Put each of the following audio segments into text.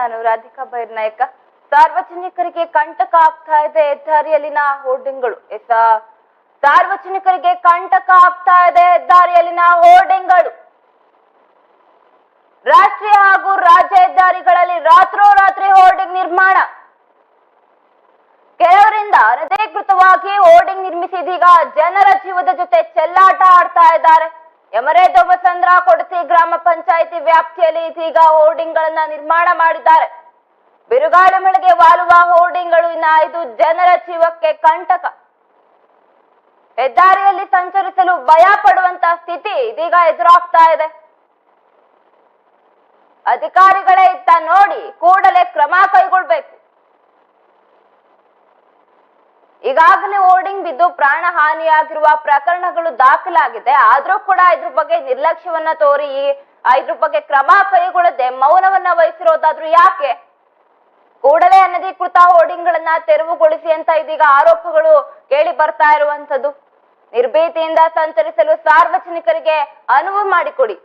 ನಾನು ರಾಧಿಕಾ ಬೈರ್ನಾಯಕ. ಸಾರ್ವಜನಿಕರಿಗೆ ಕಂಟಕ ಆಗ್ತಾ ಇದೆ ಹೆದ್ದಾರಿಯಲ್ಲಿನ ಹೋರ್ಡಿಂಗ್ಗಳು. ಎಸ ಸಾರ್ವಜನಿಕರಿಗೆ ಕಂಟಕ ಆಗ್ತಾ ಇದೆ ಹೆದ್ದಾರಿಯಲ್ಲಿನ ಹೋರ್ಡಿಂಗ್ಗಳು. ರಾಷ್ಟ್ರೀಯ ಹಾಗೂ ರಾಜ್ಯ ಹೆದ್ದಾರಿಗಳಲ್ಲಿ ರಾತ್ರೋರಾತ್ರಿ ಹೋರ್ಡಿಂಗ್ ನಿರ್ಮಾಣ. ಕೆಲವರಿಂದ ಅನಧಿಕೃತವಾಗಿ ಹೋರ್ಡಿಂಗ್ ನಿರ್ಮಿಸಿದೀಗ ಜನರ ಜೀವದ ಜೊತೆ ಚೆಲ್ಲಾಟ ಆಡ್ತಾ ಇದ್ದಾರೆ. ಯಮರೇ ದೊಬಸಂದ್ರ ಕೊಡತಿ ಗ್ರಾಮ ಪಂಚಾಯಿತಿ ವ್ಯಾಪ್ತಿಯಲ್ಲಿ ಇದೀಗ ಹೋರ್ಡಿಂಗ್ ಗಳನ್ನ ನಿರ್ಮಾಣ ಮಾಡಿದ್ದಾರೆ. ಬಿರುಗಾಳಿ ಮಳೆಗೆ ವಾಲುವ ಹೋರ್ಡಿಂಗ್ಗಳು ಇನ್ನ ಇದು ಜನರ ಜೀವಕ್ಕೆ ಕಂಟಕ. ಹೆದ್ದಾರಿಯಲ್ಲಿ ಸಂಚರಿಸಲು ಭಯ ಪಡುವಂತ ಸ್ಥಿತಿ ಇದೀಗ ಎದುರಾಗ್ತಾ ಇದೆ. ಅಧಿಕಾರಿಗಳೇ ಇತ್ತ ನೋಡಿ ಕೂಡಲೇ ಕ್ರಮ ಕೈಗೊಳ್ಬೇಕು. ಈಗಾಗಲೇ ಹೋರ್ಡಿಂಗ್ ಬಿದ್ದು ಪ್ರಾಣ ಹಾನಿಯಾಗಿರುವ ಪ್ರಕರಣಗಳು ದಾಖಲಾಗಿದೆ. ಆದ್ರೂ ಕೂಡ ಇದ್ರ ಬಗ್ಗೆ ನಿರ್ಲಕ್ಷ್ಯವನ್ನ ತೋರಿ, ಇದ್ರ ಬಗ್ಗೆ ಕ್ರಮ ಕೈಗೊಳ್ಳದೆ ಮೌನವನ್ನ ವಹಿಸಿರೋದಾದ್ರೂ ಯಾಕೆ? ಕೂಡಲೇ ಅನಧಿಕೃತ ಹೋರ್ಡಿಂಗ್ ಗಳನ್ನ ತೆರವುಗೊಳಿಸಿ ಅಂತ ಇದೀಗ ಆರೋಪಗಳು ಕೇಳಿ ಬರ್ತಾ ಇರುವಂತದ್ದು ನಿರ್ಭೀತಿಯಿಂದ ಸಂಚರಿಸಲು ಸಾರ್ವಜನಿಕರಿಗೆ ಅನುವು ಮಾಡಿಕೊಡಿ.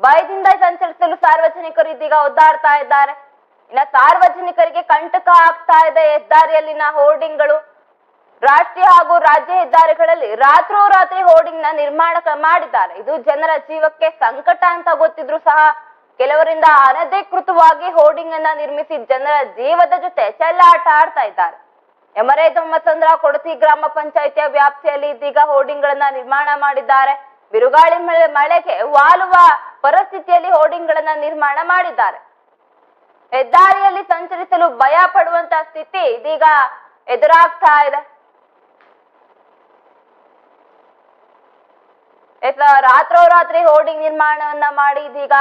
ಭಯದಿಂದ ಸಂಚರಿಸಲು ಸಾರ್ವಜನಿಕರು ಇದೀಗ ಒದ್ದಾಡ್ತಾ ಇದ್ದಾರೆ. ಇನ್ನ ಸಾರ್ವಜನಿಕರಿಗೆ ಕಂಟಕ ಆಗ್ತಾ ಇದೆ ಹೆದ್ದಾರಿಯಲ್ಲಿನ ಹೋರ್ಡಿಂಗ್ಗಳು. ರಾಷ್ಟ್ರೀಯ ಹಾಗೂ ರಾಜ್ಯ ಹೆದ್ದಾರಿಗಳಲ್ಲಿ ರಾತ್ರೋರಾತ್ರಿ ಹೋರ್ಡಿಂಗ್ನ ನಿರ್ಮಾಣ ಮಾಡಿದ್ದಾರೆ. ಇದು ಜನರ ಜೀವಕ್ಕೆ ಸಂಕಟ ಅಂತ ಗೊತ್ತಿದ್ರು ಸಹ ಕೆಲವರಿಂದ ಅನಧಿಕೃತವಾಗಿ ಹೋರ್ಡಿಂಗ್ ಅನ್ನ ನಿರ್ಮಿಸಿ ಜನರ ಜೀವದ ಜೊತೆ ಚೆಲ್ಲಾಟ ಆಡ್ತಾ ಇದ್ದಾರೆ. ಎಮರೆ ದೊಮ್ಮಸಂದ್ರ ಕೊಡತಿ ಗ್ರಾಮ ಪಂಚಾಯಿತಿಯ ವ್ಯಾಪ್ತಿಯಲ್ಲಿ ಇದೀಗ ಹೋರ್ಡಿಂಗ್ ಗಳನ್ನ ನಿರ್ಮಾಣ ಮಾಡಿದ್ದಾರೆ. ಬಿರುಗಾಳಿ ಮಳೆ, ಮಳೆಗೆ ವಾಲುವ ಪರಿಸ್ಥಿತಿಯಲ್ಲಿ ಹೋರ್ಡಿಂಗ್ ಗಳನ್ನ ನಿರ್ಮಾಣ ಮಾಡಿದ್ದಾರೆ. ಹೆದ್ದಾರಿಯಲ್ಲಿ ಸಂಚರಿಸಲು ಭಯ ಪಡುವಂತಹ ಸ್ಥಿತಿ ಇದೀಗ ಎದುರಾಗ್ತಾ ಇದೆ. ಎಸ್ ರಾತ್ರೋರಾತ್ರಿ ಹೋರ್ಡಿಂಗ್ ನಿರ್ಮಾಣವನ್ನ ಮಾಡಿ ಇದೀಗ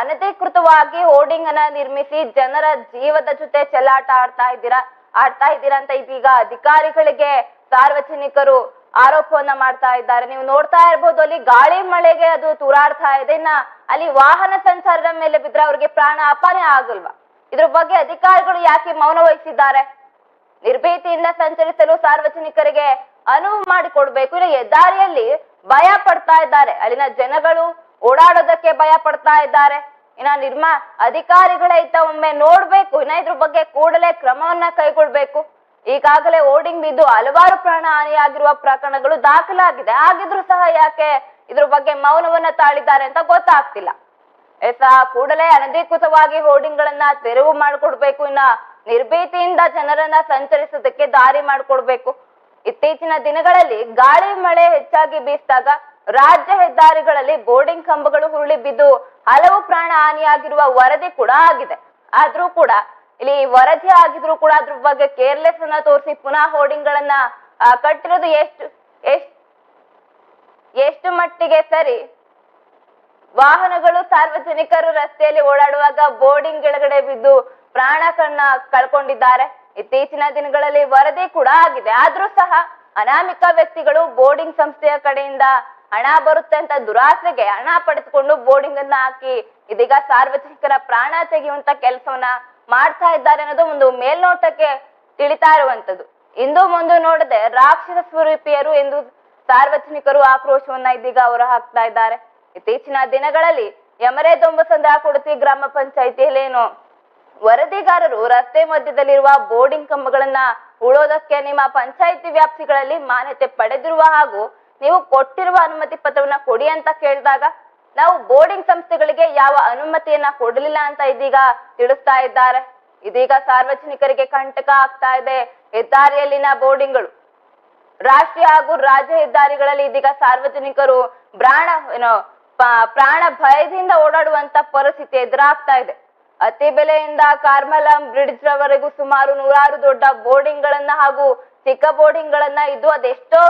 ಅನಧಿಕೃತವಾಗಿ ಹೋರ್ಡಿಂಗ್ ಅನ್ನ ನಿರ್ಮಿಸಿ ಜನರ ಜೀವದ ಜೊತೆ ಚೆಲ್ಲಾಟ ಆಡ್ತಾ ಇದ್ದೀರಾ ಆಡ್ತಾ ಇದ್ದೀರಾ ಅಂತ ಇದೀಗ ಅಧಿಕಾರಿಗಳಿಗೆ ಸಾರ್ವಜನಿಕರು ಆರೋಪವನ್ನ ಮಾಡ್ತಾ ಇದ್ದಾರೆ. ನೀವು ನೋಡ್ತಾ ಇರ್ಬೋದು ಅಲ್ಲಿ ಗಾಳಿ ಮಳೆಗೆ ಅದು ತೂರಾಡ್ತಾ ಇದೆ. ಇನ್ನ ಅಲ್ಲಿ ವಾಹನ ಸಂಚಾರದ ಮೇಲೆ ಬಿದ್ರೆ ಅವ್ರಿಗೆ ಪ್ರಾಣ ಅಪಾನೆ ಆಗಲ್ವಾ? ಇದ್ರ ಬಗ್ಗೆ ಅಧಿಕಾರಿಗಳು ಯಾಕೆ ಮೌನ ವಹಿಸಿದ್ದಾರೆ? ನಿರ್ಭೀತಿಯಿಂದ ಸಂಚರಿಸಲು ಸಾರ್ವಜನಿಕರಿಗೆ ಅನುವು ಮಾಡಿಕೊಡ್ಬೇಕು. ಇಲ್ಲ, ಹೆದ್ದಾರಿಯಲ್ಲಿ ಭಯ ಪಡ್ತಾ ಇದ್ದಾರೆ. ಅಲ್ಲಿನ ಜನಗಳು ಓಡಾಡೋದಕ್ಕೆ ಭಯ ಪಡ್ತಾ ಇದ್ದಾರೆ. ಇನ್ನ ನಿರ್ಮಾ, ಅಧಿಕಾರಿಗಳೇ ಇತ್ತ ಒಮ್ಮೆ ನೋಡ್ಬೇಕು. ಇನ್ನ ಇದ್ರ ಬಗ್ಗೆ ಕೂಡಲೇ ಕ್ರಮವನ್ನ ಕೈಗೊಳ್ಬೇಕು. ಈಗಾಗಲೇ ಓಡಿಂಗ್ ಬಿದ್ದು ಹಲವಾರು ಪ್ರಾಣ ಹಾನಿಯಾಗಿರುವ ಪ್ರಕರಣಗಳು ದಾಖಲಾಗಿದೆ. ಆಗಿದ್ರು ಸಹ ಯಾಕೆ ಇದ್ರ ಬಗ್ಗೆ ಮೌನವನ್ನ ತಾಳಿದ್ದಾರೆ ಅಂತ ಗೊತ್ತಾಗ್ತಿಲ್ಲ. ಎಸ ಕೂಡಲೇ ಅನಧಿಕೃತವಾಗಿ ಹೋರ್ಡಿಂಗ್ ಗಳನ್ನ ತೆರವು ಮಾಡಿಕೊಡ್ಬೇಕು. ಇನ್ನ ನಿರ್ಭೀತಿಯಿಂದ ಜನರನ್ನ ಸಂಚರಿಸೋದಕ್ಕೆ ದಾರಿ ಮಾಡಿಕೊಡ್ಬೇಕು. ಇತ್ತೀಚಿನ ದಿನಗಳಲ್ಲಿ ಗಾಳಿ ಮಳೆ ಹೆಚ್ಚಾಗಿ ಬೀಸಿದಾಗ ರಾಜ್ಯ ಹೆದ್ದಾರಿಗಳಲ್ಲಿ ಬೋರ್ಡಿಂಗ್ ಕಂಬಗಳು ಹುರುಳಿ ಬಿದ್ದು ಹಲವು ಪ್ರಾಣ ಹಾನಿಯಾಗಿರುವ ವರದಿ ಕೂಡ ಆಗಿದೆ. ಆದ್ರೂ ಕೂಡ ಇಲ್ಲಿ ವರದಿ ಆಗಿದ್ರು ಕೂಡ ಅದ್ರ ಬಗ್ಗೆ ಕೇರ್ಲೆಸ್ ಅನ್ನ ತೋರಿಸಿ ಪುನಃ ಹೋರ್ಡಿಂಗ್ ಗಳನ್ನ ಕಟ್ಟಿರೋದು ಎಷ್ಟು ಎಷ್ಟು ಎಷ್ಟು ಮಟ್ಟಿಗೆ ಸರಿ? ವಾಹನಗಳು ಸಾರ್ವಜನಿಕರು ರಸ್ತೆಯಲ್ಲಿ ಓಡಾಡುವಾಗ ಬೋರ್ಡಿಂಗ್ ಕೆಳಗಡೆ ಬಿದ್ದು ಪ್ರಾಣ ಕಣ್ಣ ಕಳ್ಕೊಂಡಿದ್ದಾರೆ. ಇತ್ತೀಚಿನ ದಿನಗಳಲ್ಲಿ ವರದಿ ಕೂಡ ಆಗಿದೆ. ಆದ್ರೂ ಸಹ ಅನಾಮಿಕ ವ್ಯಕ್ತಿಗಳು ಬೋರ್ಡಿಂಗ್ ಸಂಸ್ಥೆಯ ಕಡೆಯಿಂದ ಹಣ ಬರುತ್ತೆ ಅಂತ ದುರಾಸೆಗೆ ಹಣ ಪಡೆದುಕೊಂಡು ಬೋರ್ಡಿಂಗ್ ಅನ್ನ ಹಾಕಿ ಇದೀಗ ಸಾರ್ವಜನಿಕರ ಪ್ರಾಣ ತೆಗೆಯುವಂತ ಕೆಲಸವನ್ನ ಮಾಡ್ತಾ ಇದ್ದಾರೆ ಅನ್ನೋದು ಒಂದು ಮೇಲ್ನೋಟಕ್ಕೆ ತಿಳಿತಾ ಇರುವಂತದ್ದು. ಇಂದು ಮುಂದೆ ನೋಡದೆ ರಾಕ್ಷಸ ಸ್ವರೂಪಿಯರು ಎಂದು ಸಾರ್ವಜನಿಕರು ಆಕ್ರೋಶವನ್ನ ಇದೀಗ ಅವರು ಹಾಕ್ತಾ ಇದ್ದಾರೆ. ಇತ್ತೀಚಿನ ದಿನಗಳಲ್ಲಿ ಯಮರೇ ದೊಂಬಸಂದ್ರ ಕೊಡತಿ ಗ್ರಾಮ ಪಂಚಾಯಿತಿಯಲ್ಲಿ ಏನು ವರದಿಗಾರರು ರಸ್ತೆ ಮಧ್ಯದಲ್ಲಿರುವ ಬೋರ್ಡಿಂಗ್ ಕಂಬಗಳನ್ನ ಉಳೋದಕ್ಕೆ ನಿಮ್ಮ ಪಂಚಾಯಿತಿ ವ್ಯಾಪ್ತಿಗಳಲ್ಲಿ ಮಾನ್ಯತೆ ಪಡೆದಿರುವ ಹಾಗೂ ನೀವು ಕೊಟ್ಟಿರುವ ಅನುಮತಿ ಪತ್ರವನ್ನ ಕೊಡಿ ಅಂತ ಕೇಳಿದಾಗ ನಾವು ಬೋರ್ಡಿಂಗ್ ಸಂಸ್ಥೆಗಳಿಗೆ ಯಾವ ಅನುಮತಿಯನ್ನ ಕೊಡಲಿಲ್ಲ ಅಂತ ಇದೀಗ ತಿಳಿಸ್ತಾ ಇದ್ದಾರೆ. ಇದೀಗ ಸಾರ್ವಜನಿಕರಿಗೆ ಕಂಟಕ ಆಗ್ತಾ ಇದೆ. ಹೆದ್ದಾರಿಯಲ್ಲಿನ ಬೋರ್ಡಿಂಗ್ಗಳು, ರಾಷ್ಟ್ರೀಯ ಹಾಗೂ ರಾಜ್ಯ ಹೆದ್ದಾರಿಗಳಲ್ಲಿ ಇದೀಗ ಸಾರ್ವಜನಿಕರು ಪ್ರಾಣ, ಏನೋ ಪ್ರಾಣ ಭಯದಿಂದ ಓಡಾಡುವಂತ ಪರಿಸ್ಥಿತಿ ಎದುರಾಗ್ತಾ ಇದೆ. ಅತಿ ಬೆಲೆಯಿಂದ ಕಾರ್ಮಲಂ ಬ್ರಿಡ್ಜ್ ರವರೆಗೂ ಸುಮಾರು ನೂರಾರು ದೊಡ್ಡ ಬೋರ್ಡಿಂಗ್ ಗಳನ್ನ ಹಾಗೂ ಚಿಕ್ಕ ಬೋರ್ಡಿಂಗ್ ಗಳನ್ನ ಇದ್ದು ಅದೆಷ್ಟೋ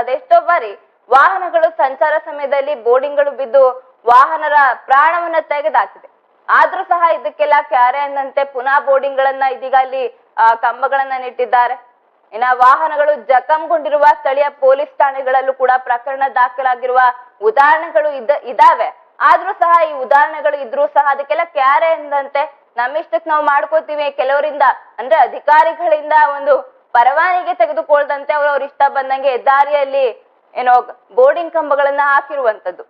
ಅದೆಷ್ಟೋ ಬಾರಿ ವಾಹನಗಳು ಸಂಚಾರ ಸಮಯದಲ್ಲಿ ಬೋರ್ಡಿಂಗ್ಗಳು ಬಿದ್ದು ವಾಹನರ ಪ್ರಾಣವನ್ನ ತೆಗೆದಾಕಿದೆ. ಆದ್ರೂ ಸಹ ಇದಕ್ಕೆಲ್ಲ ಕ್ಯಾರೆ ಅಂದಂತೆ ಪುನಃ ಬೋರ್ಡಿಂಗ್ ಗಳನ್ನ ಇದೀಗ ಅಲ್ಲಿ ಕಂಬಗಳನ್ನ ನೆಟ್ಟಿದ್ದಾರೆ. ಇನ್ನ ವಾಹನಗಳು ಜಖಂಗೊಂಡಿರುವ ಸ್ಥಳೀಯ ಪೊಲೀಸ್ ಠಾಣೆಗಳಲ್ಲೂ ಕೂಡ ಪ್ರಕರಣ ದಾಖಲಾಗಿರುವ ಉದಾಹರಣೆಗಳು ಇದ್ದ ಇದಾವೆ. ಆದ್ರೂ ಸಹ ಈ ಉದಾಹರಣೆಗಳು ಇದ್ರೂ ಸಹ ಅದಕ್ಕೆಲ್ಲ ಕ್ಯಾರೆ ಎಂದಂತೆ ನಮ್ಮಿಷ್ಟಕ್ಕೆ ನಾವು ಮಾಡ್ಕೋತೀವಿ. ಕೆಲವರಿಂದ ಅಂದ್ರೆ ಅಧಿಕಾರಿಗಳಿಂದ ಒಂದು ಪರವಾನಿಗೆ ತೆಗೆದುಕೊಳ್ದಂತೆ ಅವ್ರ ಅವ್ರ ಇಷ್ಟ ಬಂದಂಗೆ ದಾರಿಯಲ್ಲಿ ಏನೋ ಬೋರ್ಡಿಂಗ್ ಕಂಬಗಳನ್ನ ಹಾಕಿರುವಂತದ್ದು.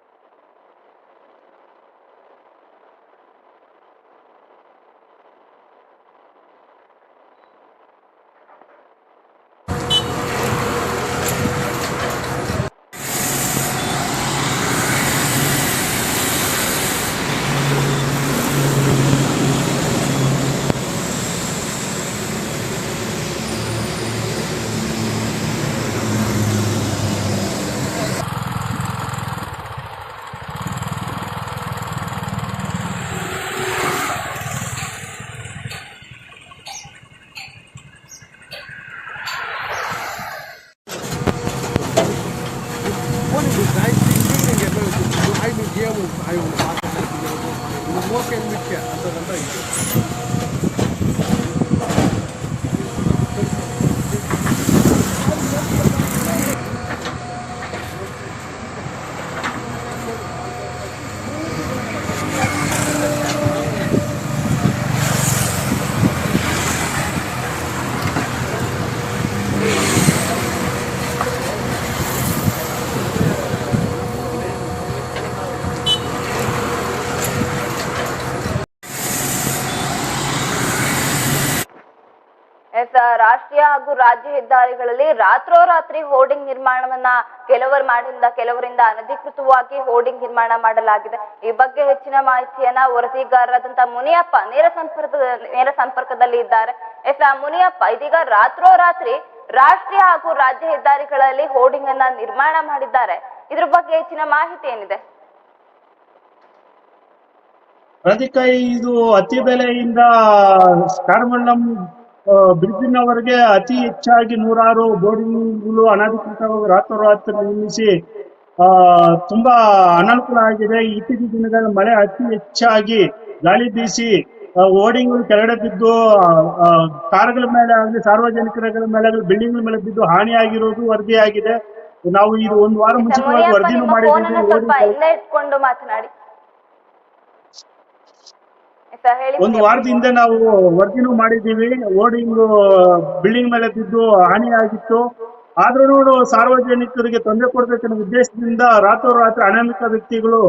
ರಾಷ್ಟ್ರೀಯ ಹಾಗೂ ರಾಜ್ಯ ಹೆದ್ದಾರಿಗಳಲ್ಲಿ ರಾತ್ರೋರಾತ್ರಿ ಹೋರ್ಡಿಂಗ್ ನಿರ್ಮಾಣವನ್ನ ಕೆಲವರು ಮಾಡಿಂದ ಕೆಲವರಿಂದ ಅನಧಿಕೃತವಾಗಿ ಹೋರ್ಡಿಂಗ್ ನಿರ್ಮಾಣ ಮಾಡಲಾಗಿದೆ. ಈ ಬಗ್ಗೆ ಹೆಚ್ಚಿನ ಮಾಹಿತಿಯನ್ನ ವರದಿಗಾರರಾದಂತಹ ಮುನಿಯಪ್ಪ ನೇರ ಸಂಪರ್ಕ ನೇರ ಸಂಪರ್ಕದಲ್ಲಿ ಇದ್ದಾರೆ. ಎಸ್ ಮುನಿಯಪ್ಪ, ಇದೀಗ ರಾತ್ರೋರಾತ್ರಿ ರಾಷ್ಟ್ರೀಯ ಹಾಗೂ ರಾಜ್ಯ ಹೆದ್ದಾರಿಗಳಲ್ಲಿ ಹೋರ್ಡಿಂಗ್ ಅನ್ನ ನಿರ್ಮಾಣ ಮಾಡಿದ್ದಾರೆ. ಇದ್ರ ಬಗ್ಗೆ ಹೆಚ್ಚಿನ ಮಾಹಿತಿ ಏನಿದೆ? ರಾಧಿಕಾ ಇದು ಅತಿ ಬೆಲೆಯಿಂದ ಕಾರ್ಮಂಡಲಂ ಬ್ರಿಡ್ಜಿನವರೆಗೆ ಅತಿ ಹೆಚ್ಚಾಗಿ ನೂರಾರು ಬೋರ್ಡಿಂಗ್ಗಳು ಅನಧಿಕೃತವಾಗಿ ರಾತ್ರೋರಾತ್ರಿ ನಿರ್ಮಿಸಿ ಆ, ತುಂಬಾ ಅನಾನುಕೂಲ ಆಗಿದೆ. ಇತ್ತೀಚಿನ ದಿನಗಳಲ್ಲಿ ಮಳೆ ಅತಿ ಹೆಚ್ಚಾಗಿ ಗಾಳಿ ಬೀಸಿ ಓಡಿಂಗ್ಗಳು ಕೆಳಗಡೆ ಬಿದ್ದು ಕಾರ್ಗಳ ಮೇಲೆ ಆಗಲಿ ಸಾರ್ವಜನಿಕರ ಮೇಲೆ ಆಗಲಿ ಬಿಲ್ಡಿಂಗ್ ಮೇಲೆ ಬಿದ್ದು ಹಾನಿಯಾಗಿರೋದು ವರದಿಯಾಗಿದೆ. ನಾವು ಇದು ಒಂದು ವಾರ ಮುಂಚಿತವಾಗಿ ವರದಿನೂ ಮಾಡಿದ್ದೀವಿ. ಹೇಳಿ ಒಂದು ವಾರದಿಂದ ನಾವು ವರದಿನೂ ಮಾಡಿದ್ದೀವಿ. ಓಡಿಂಗ್ ಬಿಲ್ಡಿಂಗ್ ಮೇಲೆ ಬಿದ್ದು ಹಾನಿ ಆಗಿತ್ತು. ಆದ್ರೂ ಸಾರ್ವಜನಿಕರಿಗೆ ತೊಂದರೆ ಕೊಡ್ಬೇಕನ್ನೋ ಉದ್ದೇಶದಿಂದ ರಾತ್ರೋರಾತ್ರಿ ಅನಾಮಿಕ ವ್ಯಕ್ತಿಗಳು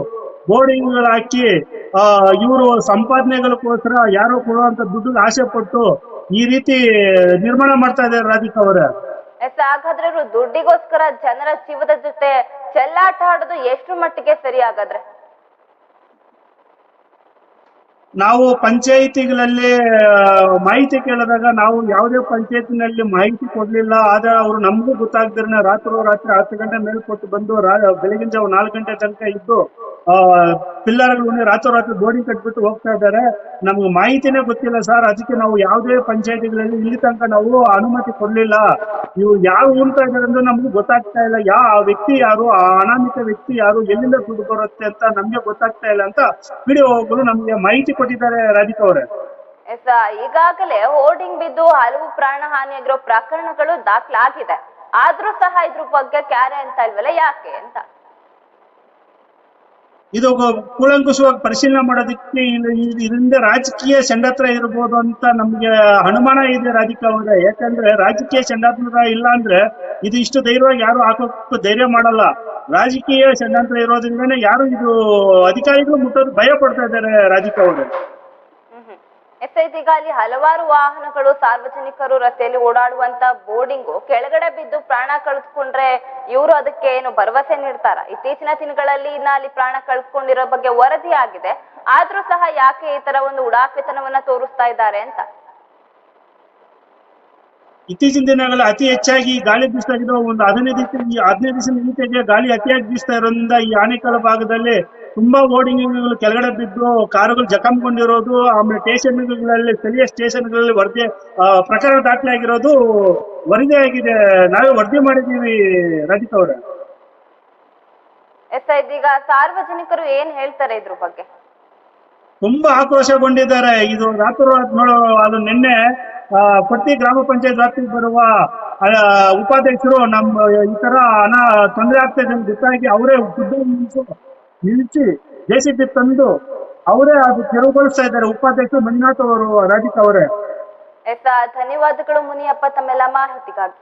ಬೋರ್ಡಿಂಗ್ ಹಾಕಿ ಆ ಇವರು ಸಂಪಾದನೆಗಳಿಗೋಸ್ಕರ ಯಾರೋ ಕೊಡುವಂತ ದುಡ್ಡು ಆಸೆ ಪಟ್ಟು ಈ ರೀತಿ ನಿರ್ಮಾಣ ಮಾಡ್ತಾ ಇದ್ದಾರೆ ರಾಧಿಕಾ ಅವರೇ. ಹಾಗಾದ್ರೆ ದುಡ್ಡಿಗೋಸ್ಕರ ಜನರ ಜೀವದ ಜೊತೆ ಚೆಲ್ಲಾಟ ಆಡೋದು ಎಷ್ಟು ಮಟ್ಟಿಗೆ ಸರಿ ಹಾಗಾದ್ರೆ? ನಾವು ಪಂಚಾಯಿತಿಗಳಲ್ಲಿ ಮಾಹಿತಿ ಕೇಳಿದಾಗ ನಾವು ಯಾವುದೇ ಪಂಚಾಯತಿನಲ್ಲಿ ಮಾಹಿತಿ ಕೊಡ್ಲಿಲ್ಲ. ಆದ್ರೆ ಅವರು ನಮಗೂ ರಾತ್ರೋ ರಾತ್ರಿ ಹತ್ತು ಗಂಟೆ ಮೇಲ್ಕೊಟ್ಟು ಬಂದು ರಾ- ಬೆಳಗಿನ ಜಾವ ನಾಲ್ಕು ಗಂಟೆ ತನಕ ಇದ್ದು ಆ, ಪಿಲ್ಲರ್ಗಳು ರಾತ್ರೋರಾತ್ರಿ ಬೋರ್ಡಿಂಗ್ ಕಟ್ಬಿಟ್ಟು ಹೋಗ್ತಾ ಇದ್ದಾರೆ. ನಮ್ಗೆ ಮಾಹಿತಿನೇ ಗೊತ್ತಿಲ್ಲ ಸರ್. ಅದಕ್ಕೆ ನಾವು ಯಾವುದೇ ಪಂಚಾಯತಿಗಳಲ್ಲಿ ಇಲ್ಲಿ ತನಕ ನಾವು ಅನುಮತಿ ಕೊಡ್ಲಿಲ್ಲ. ಇವು ಯಾವ ಊರ್ತಾ ಇದಾರೆ ಅಂದ್ರೆ ನಮ್ಗೆ ಗೊತ್ತಾಗ್ತಾ ಇಲ್ಲ. ಯಾ, ಆ ವ್ಯಕ್ತಿ ಯಾರು, ಆ ಅನಾಮಿಕ ವ್ಯಕ್ತಿ ಯಾರು, ಎಲ್ಲಿಂದ ದುಡ್ಡು ಬರುತ್ತೆ ಅಂತ ನಮ್ಗೆ ಗೊತ್ತಾಗ್ತಾ ಇಲ್ಲ ಅಂತ ವಿಡಿಯೋಗಳು ನಮ್ಗೆ ಮಾಹಿತಿ ಕೊಟ್ಟಿದ್ದಾರೆ ರಾಧಿಕಾ ಅವರೇ. ಈಗಾಗಲೇ ಹೋರ್ಡಿಂಗ್ ಬಿದ್ದು ಹಲವು ಪ್ರಾಣ ಹಾನಿಯಾಗಿರೋ ಪ್ರಕರಣಗಳು ದಾಖಲಾಗಿದೆ. ಆದ್ರೂ ಸಹ ಇದ್ರ ಬಗ್ಗೆ ಕ್ಯಾರೆ ಅಂತ ಇಲ್ವಲ್ಲ? ಯಾಕೆ ಅಂತ? ಇದು ಕೂಲಂಕುಷವಾಗಿ ಪರಿಶೀಲನೆ ಮಾಡೋದಕ್ಕೆ ಇದು- ಇದು- ಇದರಿಂದ ರಾಜಕೀಯ ಚಂಡಾತ್ರ ಇರ್ಬೋದು ಅಂತ ನಮ್ಗೆ ಅನುಮಾನ ಇದೆ ರಾಧಿಕಾ ಅವರೇ ಯಾಕಂದ್ರೆ ರಾಜಕೀಯ ಷಡ್ಯಂತ್ರ ಇಲ್ಲ ಅಂದ್ರೆ ಇದು ಇಷ್ಟು ಧೈರ್ಯವಾಗಿ ಯಾರು ಹಾಕೋಕ್ ಧೈರ್ಯ ಮಾಡಲ್ಲ. ರಾಜಕೀಯ ಷಡ್ಯಂತ್ರ ಇರೋದ್ರಿಂದನೇ ಯಾರು ಇದು ಅಧಿಕಾರಿಗಳು ಮುಟ್ಟೋದು ಭಯ ಪಡ್ತಾ ಇದ್ದಾರೆ ರಾಧಿಕಾ ಅವರೇ ಎಸ್ ಇದೀಗ ಅಲ್ಲಿ ಹಲವಾರು ವಾಹನಗಳು ಸಾರ್ವಜನಿಕರು ರಸ್ತೆಯಲ್ಲಿ ಓಡಾಡುವಂತ ಬೋರ್ಡಿಂಗು ಕೆಳಗಡೆ ಬಿದ್ದು ಪ್ರಾಣ ಕಳೆದುಕೊಂಡ್ರೆ ಇವರು ಅದಕ್ಕೆ ಏನು ಭರವಸೆ ನೀಡ್ತಾರ? ಇತ್ತೀಚಿನ ದಿನಗಳಲ್ಲಿ ಇನ್ನ ಅಲ್ಲಿ ಪ್ರಾಣ ಕಳೆದುಕೊಂಡಿರೋ ಬಗ್ಗೆ ವರದಿ ಆಗಿದೆ. ಆದ್ರೂ ಸಹ ಯಾಕೆ ಈ ತರ ಒಂದು ಉಡಾಫೆತನವನ್ನ ತೋರಿಸ್ತಾ ಇದ್ದಾರೆ ಅಂತ? ಇತ್ತೀಚಿನ ದಿನಗಳಲ್ಲಿ ಅತಿ ಹೆಚ್ಚಾಗಿ ಗಾಳಿ ಬೀಸ್ತಾ ಇರೋ ಒಂದು ಹದಿನೈದು ಹದಿನೈದು ದಿವಸ ಗಾಳಿ ಅತಿಯಾಗಿ ಬೀಸ್ತಾ ಇರೋದ್ರಿಂದ ಈ ಆನೆಕಲ್ ಭಾಗದಲ್ಲಿ ತುಂಬಾ ಓಡಿಂಗ್ಗಳು ಕೆಳಗಡೆ ಬಿದ್ದು ಕಾರುಗಳು ಜಖಂಗೊಂಡಿರೋದು ಆಮೇಲೆ ಸ್ಟೇಷನ್ಗಳಲ್ಲಿ ಸ್ಥಳೀಯ ಸ್ಟೇಷನ್ಗಳಲ್ಲಿ ವರದಿ ಪ್ರಕರಣ ದಾಖಲೆ ಆಗಿರೋದು ವರದಿ ಆಗಿದೆ. ನಾವೇ ವರದಿ ಮಾಡಿದೀವಿ ರಾಧಿಕಾ ಅವರೇ. ಎಸ್ ಇದೀಗ ಸಾರ್ವಜನಿಕರು ಏನ್ ಹೇಳ್ತಾರೆ ಇದ್ರ ಬಗ್ಗೆ? ತುಂಬಾ ಆಕ್ರೋಶಗೊಂಡಿದ್ದಾರೆ. ಇದು ರಾತ್ರಿ ನೋಡೋ ಅದು ನಿನ್ನೆ ಪ್ರತಿ ಗ್ರಾಮ ಪಂಚಾಯತ್ ವ್ಯಾಪ್ತಿಗೆ ಬರುವ ಉಪಾಧ್ಯಕ್ಷರು ನಮ್ಮ ಈ ತರ ಹಣ ತೊಂದರೆ ಆಗ್ತಾ ಇದೆ ಗೊತ್ತಾಗಿ ಅವರೇ ಖುದ್ದು ನಿಲ್ಸಿ ಜೆ ಸಿ ತಂದು ಅವರೇ ಅದು ತೆರವುಗೊಳಿಸ್ತಾ ಇದ್ದಾರೆ. ಉಪಾಧ್ಯಕ್ಷರು ಮಂಜುನಾಥ್ ಅವರು, ರಾಧಿಕಾ ಅವರೇ. ಧನ್ಯವಾದಗಳು ಮುನಿಯಪ್ಪ, ತಮ್ಮೆಲ್ಲ ಮಾಹಿತಿಗಾಗಿ.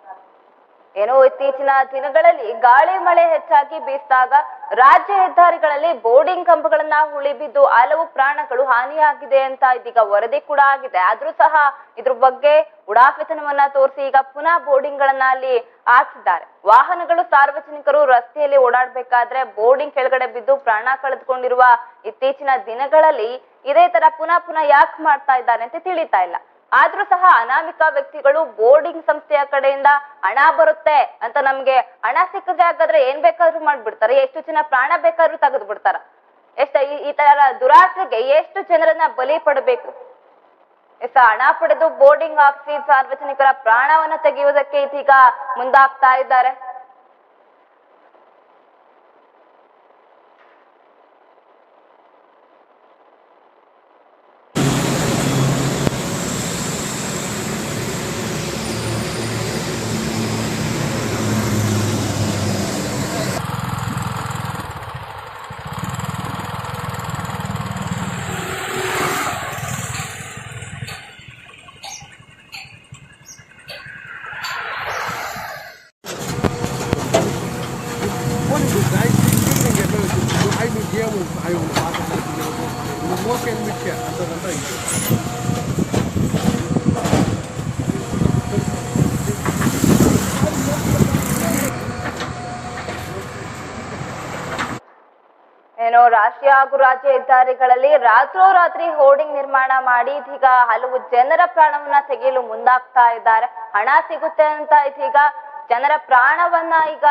ಏನು ಇತ್ತೀಚಿನ ದಿನಗಳಲ್ಲಿ ಗಾಳಿ ಮಳೆ ಹೆಚ್ಚಾಗಿ ಬೀಸಿದಾಗ ರಾಜ್ಯ ಹೆದ್ದಾರಿಗಳಲ್ಲಿ ಬೋರ್ಡಿಂಗ್ ಕಂಬಗಳನ್ನ ಹುಳಿ ಬಿದ್ದು ಹಲವು ಪ್ರಾಣಗಳು ಹಾನಿಯಾಗಿದೆ ಅಂತ ಇದೀಗ ವರದಿ ಕೂಡ ಆಗಿದೆ. ಆದ್ರೂ ಸಹ ಇದ್ರ ಬಗ್ಗೆ ಉಡಾಫೆತನವನ್ನ ತೋರಿಸಿ ಈಗ ಪುನಃ ಬೋರ್ಡಿಂಗ್ ಗಳನ್ನ ಅಲ್ಲಿ ಹಾಕಿದ್ದಾರೆ ವಾಹನಗಳು ಸಾರ್ವಜನಿಕರು ರಸ್ತೆಯಲ್ಲಿ ಓಡಾಡ್ಬೇಕಾದ್ರೆ ಬೋರ್ಡಿಂಗ್ ಕೆಳಗಡೆ ಬಿದ್ದು ಪ್ರಾಣ ಕಳೆದುಕೊಂಡಿರುವ ಇತ್ತೀಚಿನ ದಿನಗಳಲ್ಲಿ ಇದೇ ತರ ಪುನಃ ಪುನಃ ಯಾಕೆ ಮಾಡ್ತಾ ಇದ್ದಾರೆ ಅಂತ ತಿಳಿತಾ ಇಲ್ಲ. ಆದ್ರೂ ಸಹ ಅನಾಮಿಕ ವ್ಯಕ್ತಿಗಳು ಬೋರ್ಡಿಂಗ್ ಸಂಸ್ಥೆಯ ಕಡೆಯಿಂದ ಹಣ ಬರುತ್ತೆ ಅಂತ ನಮ್ಗೆ ಹಣ ಸಿಕ್ಕದೆ ಹಾಗಾದ್ರೆ ಏನ್ ಬೇಕಾದ್ರೂ ಮಾಡ್ಬಿಡ್ತಾರೆ. ಎಷ್ಟು ಜನ ಪ್ರಾಣ ಬೇಕಾದ್ರೂ ತೆಗೆದು ಬಿಡ್ತಾರ ಎಷ್ಟ, ಈ- ತರ ದುರಾಸೆಗೆ ಎಷ್ಟು ಜನರನ್ನ ಬಲಿ ಪಡಬೇಕು? ಎಷ್ಟ ಹಣ ಪಡೆದು ಬೋರ್ಡಿಂಗ್ ಹಾಕ್ಸಿ ಸಾರ್ವಜನಿಕರ ಪ್ರಾಣವನ್ನ ತೆಗೆಯುವುದಕ್ಕೆ ಇದೀಗ ಮುಂದಾಗ್ತಾ ಇದ್ದಾರೆ. ರಾಷ್ಟ್ರೀಯ ಹಾಗೂ ರಾಜ್ಯ ಹೆದ್ದಾರಿಗಳಲ್ಲಿ ರಾತ್ರೋರಾತ್ರಿ ಹೋರ್ಡಿಂಗ್ ನಿರ್ಮಾಣ ಮಾಡಿ ಇದೀಗ ಹಲವು ಜನರ ಪ್ರಾಣವನ್ನ ತೆಗೆಯಲು ಮುಂದಾಗ್ತಾ ಇದ್ದಾರೆ. ಹಣ ಸಿಗುತ್ತೆ ಅಂತ ಇದೀಗ ಜನರ ಪ್ರಾಣವನ್ನ ಈಗ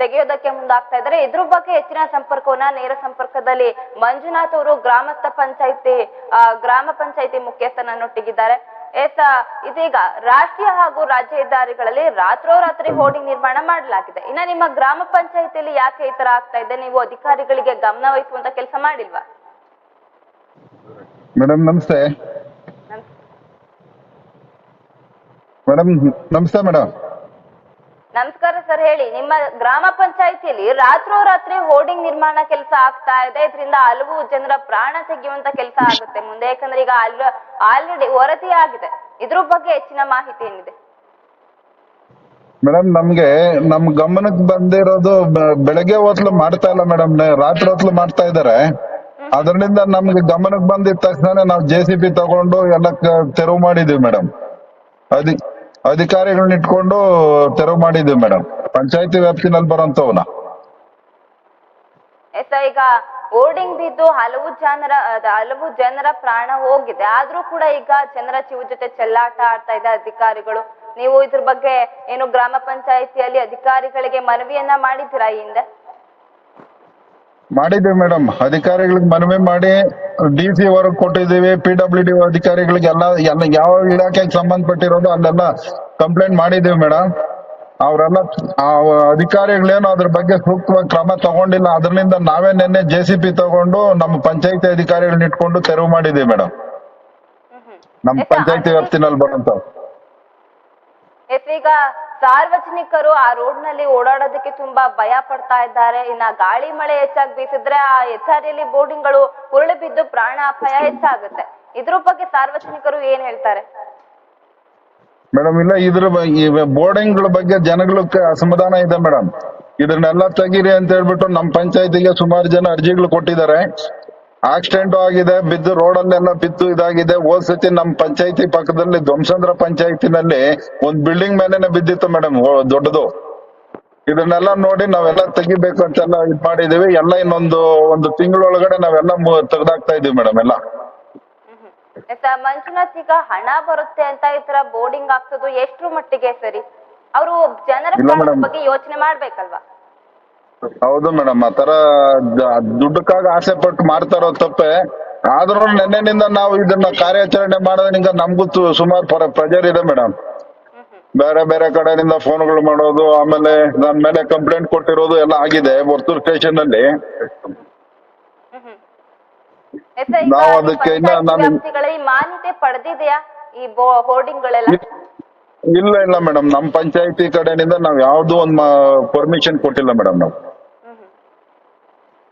ತೆಗೆಯೋದಕ್ಕೆ ಮುಂದಾಗ್ತಾ ಇದ್ದಾರೆ. ಇದ್ರ ಬಗ್ಗೆ ಹೆಚ್ಚಿನ ಸಂಪರ್ಕವನ್ನ ನೇರ ಸಂಪರ್ಕದಲ್ಲಿ ಮಂಜುನಾಥ್ ಅವರು ಗ್ರಾಮಸ್ಥ ಪಂಚಾಯತಿ ಗ್ರಾಮ ಪಂಚಾಯತಿ ಮುಖ್ಯಸ್ಥನನ್ನೊಟ್ಟಿಗಿದ್ದಾರೆ. ಇದೀಗ ರಾಷ್ಟ್ರೀಯ ಹಾಗೂ ರಾಜ್ಯ ಹೆದ್ದಾರಿಗಳಲ್ಲಿ ರಾತ್ರೋರಾತ್ರಿ ಹೋರ್ಡಿಂಗ್ ನಿರ್ಮಾಣ ಮಾಡಲಾಗಿದೆ. ಇನ್ನ ನಿಮ್ಮ ಗ್ರಾಮ ಪಂಚಾಯತಿಯಲ್ಲಿ ಯಾಕೆ ಈ ತರ ಆಗ್ತಾ ಇದೆ? ನೀವು ಅಧಿಕಾರಿಗಳಿಗೆ ಗಮನ ವಹಿಸುವಂತ ಕೆಲಸ ಮಾಡಿಲ್ವಾ? ಮೇಡಮ್ ನಮಸ್ತೆ. ನಮ್- ಮೇಡಮ್ ನಮಸ್ತೆ ಮೇಡಮ್ ನಮಸ್ಕಾರ ಸರ್ ಹೇಳಿ ನಿಮ್ಮ ಗ್ರಾಮ ಪಂಚಾಯತಿಯಲ್ಲಿ ರಾತ್ರೋರಾತ್ರಿ ಹೋರ್ಡಿಂಗ್ ನಿರ್ಮಾಣ ಕೆಲಸ ಆಗ್ತಾ ಇದೆ. ಇದರಿಂದ ಹಲವು ಜನರ ಪ್ರಾಣ ತೆಗೆಯುವಂತ ಕೆಲಸ ಆಗುತ್ತೆ. ಮುಂದೆ ಯಾಕಂದ್ರೆ ಈಗ ಆಲ್ರೆಡಿ ವರದಿ ಆಗಿದೆ. ಇದ್ರ ಬಗ್ಗೆ ಹೆಚ್ಚಿನ ಮಾಹಿತಿ ಏನಿದೆ? ಮೇಡಮ್ ನಮ್ಗೆ ನಮ್ ಗಮನಕ್ಕೆ ಬಂದಿರೋದು ಬೆಳಗ್ಗೆ ಹೊತ್ಲು ಮಾಡ್ತಾ ಇಲ್ಲ ಮೇಡಮ್. ರಾತ್ರಿ ಹೊತ್ಲು ಮಾಡ್ತಾ ಇದಾರೆ. ಅದರಿಂದ ನಮ್ಗೆ ಗಮನಕ್ಕೆ ಬಂದಿದ ತಕ್ಷಣ ನಾವು ಜೆ ಸಿ ಬಿ ತಗೊಂಡು ಎಲ್ಲ ತೆರವು ಮಾಡಿದೀವಿ ಮೇಡಮ್. ಅಧಿ ಅಧಿಕಾರಿಗಳನ್ನ ಇಟ್ಕೊಂಡು ತೆರವು ಮಾಡಿದ್ವಿ ಮೇಡಮ್ ಪಂಚಾಯತಿ ವ್ಯಾಪ್ತಿನಲ್ಲಿ ಬರೋಂತವನ್ನ ಈಗ ಹೋರ್ಡಿಂಗ್ ಬಿದ್ದು ಹಲವು ಜನರ ಹಲವು ಜನರ ಪ್ರಾಣ ಹೋಗಿದೆ. ಆದ್ರೂ ಕೂಡ ಈಗ ಜನರ ಜೀವ ಜೊತೆ ಚೆಲ್ಲಾಟ ಆಡ್ತಾ ಇದೆ ಅಧಿಕಾರಿಗಳು. ನೀವು ಇದ್ರ ಬಗ್ಗೆ ಏನು ಗ್ರಾಮ ಪಂಚಾಯತಿಯಲ್ಲಿ ಅಧಿಕಾರಿಗಳಿಗೆ ಮನವಿಯನ್ನ ಮಾಡಿದ್ದೀರಾ ಈ ಹಿಂದೆ? ಮಾಡಿದೀವಿ ಮೇಡಮ್. ಅಧಿಕಾರಿಗಳಿಗೆ ಮನವಿ ಮಾಡಿ ಡಿ ಸಿ ವರ್ಕ್ ಕೊಟ್ಟಿದ್ದೀವಿ ಪಿ ಡಬ್ಲ್ಯೂ ಡಿ ಅಧಿಕಾರಿಗಳಿಗೆ ಎಲ್ಲ ಎಲ್ಲ ಯಾವ ಇಲಾಖೆಗೆ ಸಂಬಂಧಪಟ್ಟಿರೋದು ಅಲ್ಲೆಲ್ಲ ಕಂಪ್ಲೇಂಟ್ ಮಾಡಿದ್ದೀವಿ ಮೇಡಮ್. ಅವರೆಲ್ಲ ಆ ಅಧಿಕಾರಿಗಳೇನು ಅದ್ರ ಬಗ್ಗೆ ಸೂಕ್ತವಾಗಿ ಕ್ರಮ ತಗೊಂಡಿಲ್ಲ. ಅದರಿಂದ ನಾವೇ ನಿನ್ನೆ ಜೆ ಸಿ ಪಿ ತಗೊಂಡು ನಮ್ಮ ಪಂಚಾಯತಿ ಅಧಿಕಾರಿಗಳನ್ನ ಇಟ್ಕೊಂಡು ತೆರವು ಮಾಡಿದ್ದೀವಿ ಮೇಡಮ್. ನಮ್ಮ ಪಂಚಾಯತಿ ವ್ಯಾಪ್ತಿನಲ್ಲಿ ಬರುವಂತ ಸಾರ್ವಜನಿಕರು ಆ ರೋಡ್ನಲ್ಲಿ ಓಡಾಡೋದಕ್ಕೆ ತುಂಬಾ ಭಯ ಪಡ್ತಾ ಇದ್ದಾರೆ. ಇನ್ನ ಗಾಳಿ ಮಳೆ ಹೆಚ್ಚಾಗಿ ಬೀಸಿದ್ರೆ ಆ ಹೆದ್ದಾರಿಯಲ್ಲಿ ಬೋರ್ಡಿಂಗ್ಗಳು ಉರುಳಿ ಬಿದ್ದು ಪ್ರಾಣ ಅಪಾಯ ಹೆಚ್ಚಾಗುತ್ತೆ. ಇದ್ರ ಬಗ್ಗೆ ಸಾರ್ವಜನಿಕರು ಏನ್ ಹೇಳ್ತಾರೆ? ಮೇಡಮ್, ಇಲ್ಲ, ಇದ್ರ ಬೋರ್ಡಿಂಗ್ಗಳ ಬಗ್ಗೆ ಜನಗಳ ಅಸಮಾಧಾನ ಇದೆ ಮೇಡಮ್. ಇದನ್ನೆಲ್ಲ ತೆಗೀರಿ ಅಂತ ಹೇಳ್ಬಿಟ್ಟು ನಮ್ಮ ಪಂಚಾಯತಿಗೆ ಸುಮಾರು ಜನ ಅರ್ಜಿಗಳು ಕೊಟ್ಟಿದ್ದಾರೆ. ಆಕ್ಸಿಡೆಂಟ್ ಆಗಿದೆ ಬಿದ್ದು ರೋಡಲ್ಲೆಲ್ಲ ಬಿದ್ದು ಇದಾಗಿದೆ. ಹೋದ್ ಸತಿ ನಮ್ಮ ಪಂಚಾಯತಿ ಪಕ್ಕದಲ್ಲಿ ಧ್ವಂಸಂದ್ರ ಪಂಚಾಯತಿನಲ್ಲಿ ಒಂದ್ ಬಿಲ್ಡಿಂಗ್ ಮೇಲೆನೆ ಬಿದ್ದಿತ್ತು ಮೇಡಮ್ ದೊಡ್ಡದು. ಇದನ್ನೆಲ್ಲ ನೋಡಿ ನಾವೆಲ್ಲ ತೆಗಿಬೇಕು ಅಂತೆಲ್ಲ ಇದ್ ಮಾಡಿದೀವಿ. ಎಲ್ಲ ಇನ್ನೊಂದು ಒಂದು ತಿಂಗಳೊಳಗಡೆ ನಾವೆಲ್ಲ ತೆಗ್ದಾಕ್ತಾ ಇದೀವಿ ಮೇಡಮ್ ಎಲ್ಲ. ಮಂಜುನಾಥ್ ಈಗ ಹಣ ಬರುತ್ತೆ ಅಂತ ಈ ತರ ಬೋರ್ಡಿಂಗ್ ಹಾಕ್ಸೋದು ಎಷ್ಟು ಮಟ್ಟಿಗೆ ಸರಿ? ಅವರು ಜನರ ಬಗ್ಗೆ ಯೋಚನೆ ಮಾಡ್ಬೇಕಲ್ವಾ? ಹೌದು ಮೇಡಮ್ ಆತರ ತರ ದುಡ್ಡಕ್ಕಾಗಿ ಆಸೆ ಪಟ್ಟು ಮಾಡ್ತಾ ಇರೋದು ತಪ್ಪೆ. ಆದ್ರೂ ನೆನ್ನೆನಿಂದ ನಾವು ಇದನ್ನ ಕಾರ್ಯಾಚರಣೆ ಮಾಡೋದ್ರಿಂದ ನಮ್ಗೂ ಸುಮಾರು ಪರ ಪ್ರೆಜರ್ ಇದೆ ಮೇಡಮ್. ಬೇರೆ ಬೇರೆ ಕಡೆಯಿಂದ ಫೋನ್ಗಳು ಮಾಡೋದು ಆಮೇಲೆ ನನ್ನ ಮೇಲೆ ಕಂಪ್ಲೇಂಟ್ ಕೊಟ್ಟಿರೋದು ಎಲ್ಲ ಆಗಿದೆ ವರ್ತೂರ್ ಸ್ಟೇಷನ್ ಅಲ್ಲಿ. ನಾವು ಅದಕ್ಕೆ ಮಾನ್ಯತೆ ಪಡೆದಿದೆಯಾ? ಈ ಹೋರ್ಡಿಂಗ್ ಇಲ್ಲ ಇಲ್ಲ ಮೇಡಮ್. ನಮ್ ಪಂಚಾಯತಿ ಕಡೆಯಿಂದ ನಾವ್ ಯಾವ್ದು ಒಂದ್ ಪರ್ಮಿಷನ್ ಕೊಟ್ಟಿಲ್ಲ ಮೇಡಮ್ ನಾವು.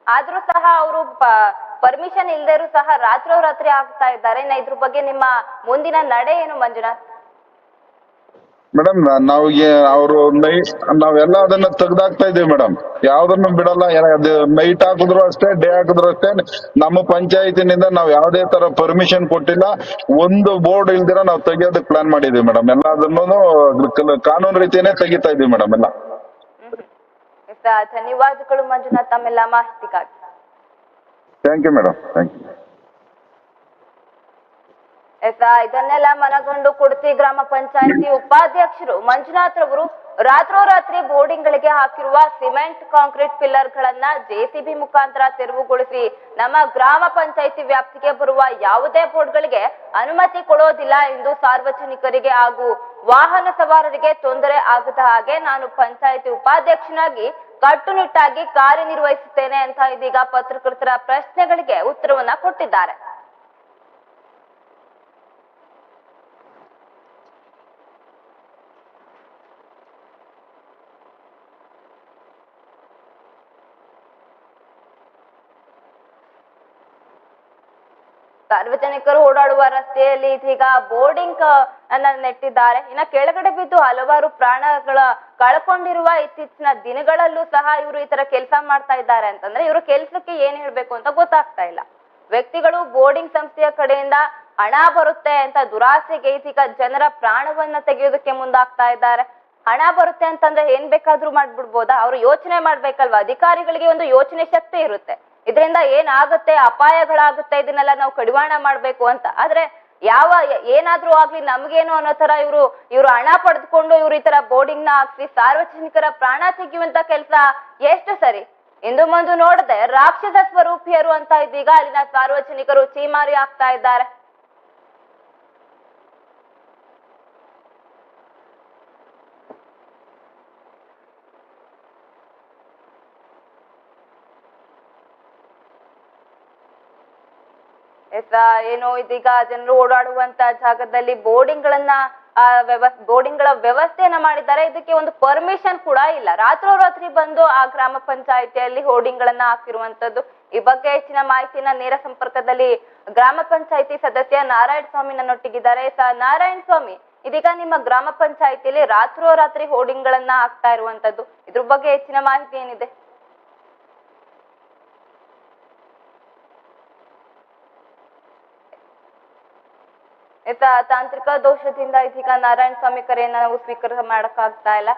ಆದ್ರೂ ಸಹ ಅವರು ಪರ್ಮಿಷನ್ ಇಲ್ದೇರು ಸಹ ರಾತ್ರೋರಾತ್ರಿ ಆಗ್ತಾ ಇದ್ದಾರೆ. ಇದ್ರ ಬಗ್ಗೆ ನಿಮ್ಮ ಮುಂದಿನ ನಡೆ ಏನು ಮಂಜುನಾಥ್? ಮೇಡಮ್ ನಾವು ಅವರು ನೈಟ್ ನಾವೆಲ್ಲ ಅದನ್ನ ತೆಗ್ದಾಕ್ತಾ ಇದೀವಿ ಮೇಡಮ್ ಯಾವ್ದನ್ನು ಬಿಡಲ್ಲ ನೈಟ್ ಹಾಕಿದ್ರು ಅಷ್ಟೇ ಡೇ ಹಾಕಿದ್ರು ಅಷ್ಟೇ. ನಮ್ಮ ಪಂಚಾಯತಿನಿಂದ ನಾವ್ ಯಾವ್ದೇ ತರ ಪರ್ಮಿಷನ್ ಕೊಟ್ಟಿಲ್ಲ. ಒಂದು ಬೋರ್ಡ್ ಇಲ್ದಿರ ನಾವು ತೆಗಿಯೋದಕ್ಕೆ ಪ್ಲಾನ್ ಮಾಡಿದೀವಿ ಮೇಡಮ್ ಎಲ್ಲ ಅದನ್ನು ಕಾನೂನು ರೀತಿಯೇ ತೆಗಿತಾ ಇದೀವಿ ಮೇಡಮ್ ಎಲ್ಲ. ಧನ್ಯವಾದಗಳು ಮಂಜುನಾಥ್ ತಮ್ಮೆಲ್ಲ ಮಾಹಿತಿಗಾಗಿ. Thank you madam thank you yes ಇದನ್ನೆಲ್ಲ ಮನಗಂಡು ಕುಡ್ತಿ ಗ್ರಾಮ ಪಂಚಾಯತಿ ಉಪಾಧ್ಯಕ್ಷರು ಮಂಜುನಾಥ್ ರವರು ರಾತ್ರೋರಾತ್ರಿ ಬೋರ್ಡಿಂಗ್ ಗಳಿಗೆ ಹಾಕಿರುವ ಸಿಮೆಂಟ್ ಕಾಂಕ್ರೀಟ್ ಪಿಲ್ಲರ್ ಗಳನ್ನ ಜೆಸಿಬಿ ಮುಖಾಂತರ ತೆರವುಗೊಳಿಸಿ ನಮ್ಮ ಗ್ರಾಮ ಪಂಚಾಯತಿ ವ್ಯಾಪ್ತಿಗೆ ಬರುವ ಯಾವುದೇ ಬೋರ್ಡ್ ಗಳಿಗೆ ಅನುಮತಿ ಕೊಡೋದಿಲ್ಲ ಎಂದು ಸಾರ್ವಜನಿಕರಿಗೆ ಹಾಗೂ ವಾಹನ ಸವಾರರಿಗೆ ತೊಂದರೆ ಆಗದ ಹಾಗೆ ನಾನು ಪಂಚಾಯತಿ ಉಪಾಧ್ಯಕ್ಷನಾಗಿ ಕಟ್ಟುನಿಟ್ಟಾಗಿ ಕಾರ್ಯನಿರ್ವಹಿಸುತ್ತೇನೆ ಅಂತ ಇದೀಗ ಪತ್ರಕರ್ತರ ಪ್ರಶ್ನೆಗಳಿಗೆ ಉತ್ತರವನ್ನ ಕೊಟ್ಟಿದ್ದಾರೆ. ಸಾರ್ವಜನಿಕರು ಓಡಾಡುವ ರಸ್ತೆಯಲ್ಲಿ ಇದೀಗ ಬೋರ್ಡಿಂಗ್ ಅನ್ನ ನೆಟ್ಟಿದ್ದಾರೆ. ಇನ್ನ ಕೆಳಗಡೆ ಬಿದ್ದು ಹಲವಾರು ಪ್ರಾಣಗಳ ಕಳ್ಕೊಂಡಿರುವ ಇತ್ತೀಚಿನ ದಿನಗಳಲ್ಲೂ ಸಹ ಇವರು ಈ ತರ ಕೆಲಸ ಮಾಡ್ತಾ ಇದ್ದಾರೆ ಅಂತಂದ್ರೆ ಇವರು ಕೆಲ್ಸಕ್ಕೆ ಏನ್ ಹೇಳ್ಬೇಕು ಅಂತ ಗೊತ್ತಾಗ್ತಾ ಇಲ್ಲ. ವ್ಯಕ್ತಿಗಳು ಬೋರ್ಡಿಂಗ್ ಸಂಸ್ಥೆಯ ಕಡೆಯಿಂದ ಹಣ ಬರುತ್ತೆ ಅಂತ ದುರಾಸೆಗೆ ಇದೀಗ ಜನರ ಪ್ರಾಣವನ್ನ ತೆಗೆಯೋದಕ್ಕೆ ಮುಂದಾಗ್ತಾ ಇದ್ದಾರೆ. ಹಣ ಬರುತ್ತೆ ಅಂತಂದ್ರೆ ಏನ್ ಬೇಕಾದ್ರೂ ಮಾಡ್ಬಿಡ್ಬೋದಾ? ಅವ್ರು ಯೋಚನೆ ಮಾಡ್ಬೇಕಲ್ವಾ? ಅಧಿಕಾರಿಗಳಿಗೆ ಒಂದು ಯೋಚನೆ ಶಕ್ತಿ ಇರುತ್ತೆ. ಇದರಿಂದ ಏನಾಗುತ್ತೆ? ಅಪಾಯಗಳಾಗುತ್ತೆ? ಇದನ್ನೆಲ್ಲ ನಾವು ಕಡಿವಾಣ ಮಾಡ್ಬೇಕು ಅಂತ. ಆದ್ರೆ ಯಾವ, ಏನಾದ್ರೂ ಆಗ್ಲಿ ನಮ್ಗೇನು ಅನ್ನೋ ತರ ಇವರು ಇವರು ಹಣ ಪಡೆದುಕೊಂಡು ಇವ್ರು ಈ ತರ ಬೋರ್ಡಿಂಗ್ನ ಹಾಕ್ಸಿ ಸಾರ್ವಜನಿಕರ ಪ್ರಾಣ ತೆಗೆಯುವಂತ ಕೆಲಸ ಎಷ್ಟು ಸರಿ? ಇಂದು ಮುಂದು ನೋಡದೆ ರಾಕ್ಷಸ ಸ್ವರೂಪಿಯರು ಅಂತ ಇದೀಗ ಅಲ್ಲಿನ ಸಾರ್ವಜನಿಕರು ಚೀಮಾರಿ ಆಗ್ತಾ ಇದ್ದಾರೆ. ಏನು ಇದೀಗ ಜನರು ಓಡಾಡುವಂತ ಜಾಗದಲ್ಲಿ ಬೋರ್ಡಿಂಗ್ ಗಳನ್ನ ಆ, ಬೋರ್ಡಿಂಗ್ಗಳ ವ್ಯವಸ್ಥೆಯನ್ನ ಮಾಡಿದ್ದಾರೆ. ಇದಕ್ಕೆ ಒಂದು ಪರ್ಮಿಷನ್ ಕೂಡ ಇಲ್ಲ. ರಾತ್ರೋರಾತ್ರಿ ಬಂದು ಆ ಗ್ರಾಮ ಪಂಚಾಯಿತಿಯಲ್ಲಿ ಹೋರ್ಡಿಂಗ್ ಗಳನ್ನ ಹಾಕಿರುವಂತದ್ದು ಈ ಬಗ್ಗೆ ಹೆಚ್ಚಿನ ಮಾಹಿತಿನ ನೇರ ಸಂಪರ್ಕದಲ್ಲಿ ಗ್ರಾಮ ಪಂಚಾಯಿತಿ ಸದಸ್ಯ ನಾರಾಯಣ ಸ್ವಾಮಿ ನನ್ನೊಟ್ಟಿಗಿದ್ದಾರೆ. ನಾರಾಯಣ ಸ್ವಾಮಿ ಇದೀಗ ನಿಮ್ಮ ಗ್ರಾಮ ಪಂಚಾಯಿತಿಯಲ್ಲಿ ರಾತ್ರೋರಾತ್ರಿ ಹೋರ್ಡಿಂಗ್ ಗಳನ್ನ ಹಾಕ್ತಾ ಇರುವಂತದ್ದು ಇದ್ರ ಬಗ್ಗೆ ಹೆಚ್ಚಿನ ಮಾಹಿತಿ ಏನಿದೆ? ತಾಂತ್ರಿಕ ದೋಷದಿಂದ ಇದೀಗ ನಾರಾಯಣ ಸ್ವಾಮಿ ಕರೆಯನ್ನ ನಾವು ಸ್ವೀಕಾರ ಮಾಡಕ್ಕಾಗ್ತಾ ಇಲ್ಲ.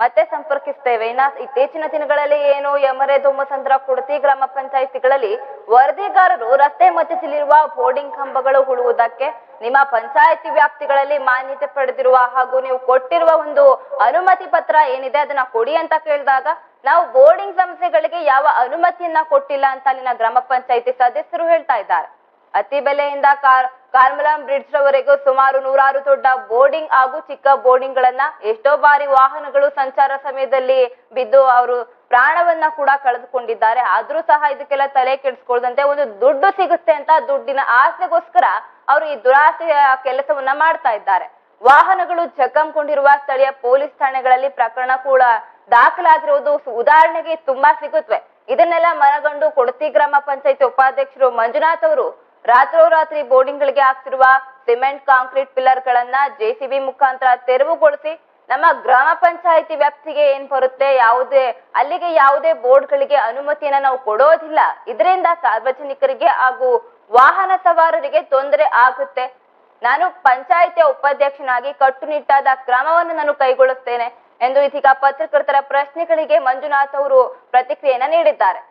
ಮತ್ತೆ ಸಂಪರ್ಕಿಸ್ತೇವೆ. ಇನ್ನ ಇತ್ತೀಚಿನ ದಿನಗಳಲ್ಲಿ ಏನು ಯಮರೆ ದೊಮ್ಮಸಂದ್ರ ಕುಡತಿ ಗ್ರಾಮ ಪಂಚಾಯಿತಿಗಳಲ್ಲಿ ವರದಿಗಾರರು ರಸ್ತೆ ಮಧ್ಯದಲ್ಲಿರುವ ಬೋರ್ಡಿಂಗ್ ಕಂಬಗಳು ಹುಳುವುದಕ್ಕೆ ನಿಮ್ಮ ಪಂಚಾಯಿತಿ ವ್ಯಾಪ್ತಿಗಳಲ್ಲಿ ಮಾನ್ಯತೆ ಪಡೆದಿರುವ ಹಾಗೂ ನೀವು ಕೊಟ್ಟಿರುವ ಒಂದು ಅನುಮತಿ ಪತ್ರ ಏನಿದೆ ಅದನ್ನ ಕೊಡಿ ಅಂತ ಕೇಳಿದಾಗ ನಾವು ಬೋರ್ಡಿಂಗ್ ಸಂಸ್ಥೆಗಳಿಗೆ ಯಾವ ಅನುಮತಿಯನ್ನ ಕೊಟ್ಟಿಲ್ಲ ಅಂತ ಅಲ್ಲಿನ ಗ್ರಾಮ ಪಂಚಾಯಿತಿ ಸದಸ್ಯರು ಹೇಳ್ತಾ ಇದ್ದಾರೆ. ಅತಿ ಬೆಲೆಯಿಂದ ಕಾರ್ ಕಾರ್ಮಲಂ ಬ್ರಿಡ್ಜ್ ರವರೆಗೂ ಸುಮಾರು ನೂರಾರು ದೊಡ್ಡ ಬೋರ್ಡಿಂಗ್ ಹಾಗೂ ಚಿಕ್ಕ ಬೋರ್ಡಿಂಗ್ ಗಳನ್ನ ಎಷ್ಟೋ ಬಾರಿ ವಾಹನಗಳು ಸಂಚಾರ ಸಮಯದಲ್ಲಿ ಬಿದ್ದು ಅವರು ಪ್ರಾಣವನ್ನ ಕೂಡ ಕಳೆದುಕೊಂಡಿದ್ದಾರೆ. ಆದ್ರೂ ಸಹ ಇದಕ್ಕೆಲ್ಲ ತಲೆ ಕೆಡಿಸ್ಕೊಳ್ದಂತೆ ಒಂದು ದುಡ್ಡು ಸಿಗುತ್ತೆ ಅಂತ ದುಡ್ಡಿನ ಆಸೆಗೋಸ್ಕರ ಅವರು ಈ ದುರಾಸೆಯ ಕೆಲಸವನ್ನ ಮಾಡ್ತಾ ಇದ್ದಾರೆ. ವಾಹನಗಳು ಜಖಂಗೊಂಡಿರುವ ಸ್ಥಳೀಯ ಪೊಲೀಸ್ ಠಾಣೆಗಳಲ್ಲಿ ಪ್ರಕರಣ ಕೂಡ ದಾಖಲಾಗಿರುವುದು ಉದಾಹರಣೆಗೆ ತುಂಬಾ ಸಿಗುತ್ತವೆ ಇದನ್ನೆಲ್ಲ ಮನಗಂಡು ಕೊಡತಿ ಗ್ರಾಮ ಪಂಚಾಯತ್ ಉಪಾಧ್ಯಕ್ಷರು ಮಂಜುನಾಥ್ ಅವರು ರಾತ್ರೋರಾತ್ರಿ ಬೋರ್ಡಿಂಗ್ ಗಳಿಗೆ ಹಾಕ್ತಿರುವ ಸಿಮೆಂಟ್ ಕಾಂಕ್ರೀಟ್ ಪಿಲ್ಲರ್ ಗಳನ್ನ ಜೆಸಿಬಿ ಮುಖಾಂತರ ತೆರವುಗೊಳಿಸಿ ನಮ್ಮ ಗ್ರಾಮ ಪಂಚಾಯತಿ ವ್ಯಾಪ್ತಿಗೆ ಏನ್ ಬರುತ್ತೆ ಯಾವುದೇ, ಅಲ್ಲಿಗೆ ಯಾವುದೇ ಬೋರ್ಡ್ ಗಳಿಗೆ ಅನುಮತಿಯನ್ನ ನಾವು ಕೊಡೋದಿಲ್ಲ. ಇದರಿಂದ ಸಾರ್ವಜನಿಕರಿಗೆ ಹಾಗೂ ವಾಹನ ಸವಾರರಿಗೆ ತೊಂದರೆ ಆಗುತ್ತೆ. ನಾನು ಪಂಚಾಯಿತಿಯ ಉಪಾಧ್ಯಕ್ಷನಾಗಿ ಕಟ್ಟುನಿಟ್ಟಾದ ಕ್ರಮವನ್ನು ನಾನು ಕೈಗೊಳ್ಳುತ್ತೇನೆ ಎಂದು ಇದೀಗ ಪತ್ರಕರ್ತರ ಪ್ರಶ್ನೆಗಳಿಗೆ ಮಂಜುನಾಥ್ ಅವರು ಪ್ರತಿಕ್ರಿಯೆಯನ್ನ ನೀಡಿದ್ದಾರೆ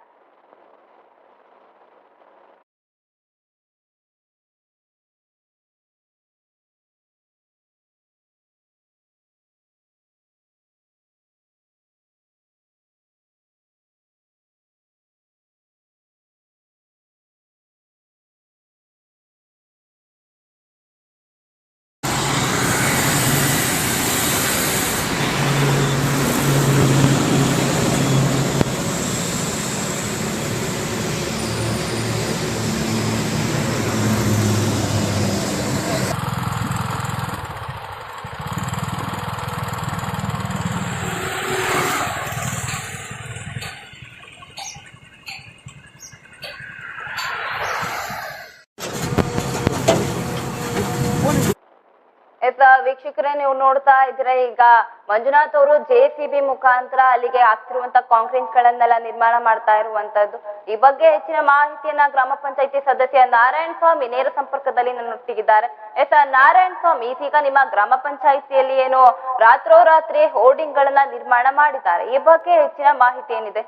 ಎಸ್ ವೀಕ್ಷಕರೇ, ನೀವು ನೋಡ್ತಾ ಇದ್ರೆ ಈಗ ಮಂಜುನಾಥ್ ಅವರು ಜೆ ಸಿ ಬಿ ಮುಖಾಂತರ ಅಲ್ಲಿಗೆ ಹಾಕ್ತಿರುವಂತ ಕಾಂಕ್ರೀಟ್ ಗಳನ್ನೆಲ್ಲ ನಿರ್ಮಾಣ ಮಾಡ್ತಾ ಇರುವಂತದ್ದು. ಈ ಬಗ್ಗೆ ಹೆಚ್ಚಿನ ಮಾಹಿತಿಯನ್ನ ಗ್ರಾಮ ಪಂಚಾಯತಿ ಸದಸ್ಯ ನಾರಾಯಣ ಸ್ವಾಮಿ ನೇರ ಸಂಪರ್ಕದಲ್ಲಿ ನನ್ನೊಟ್ಟಿಗಿದ್ದಾರೆ. ಎಸ್ ನಾರಾಯಣ ಸ್ವಾಮಿ, ಇದೀಗ ನಿಮ್ಮ ಗ್ರಾಮ ಪಂಚಾಯಿತಿಯಲ್ಲಿ ಏನು ರಾತ್ರೋರಾತ್ರಿ ಹೋರ್ಡಿಂಗ್ ಗಳನ್ನ ನಿರ್ಮಾಣ ಮಾಡಿದ್ದಾರೆ. ಈ ಬಗ್ಗೆ ಹೆಚ್ಚಿನ ಮಾಹಿತಿ ಏನಿದೆ?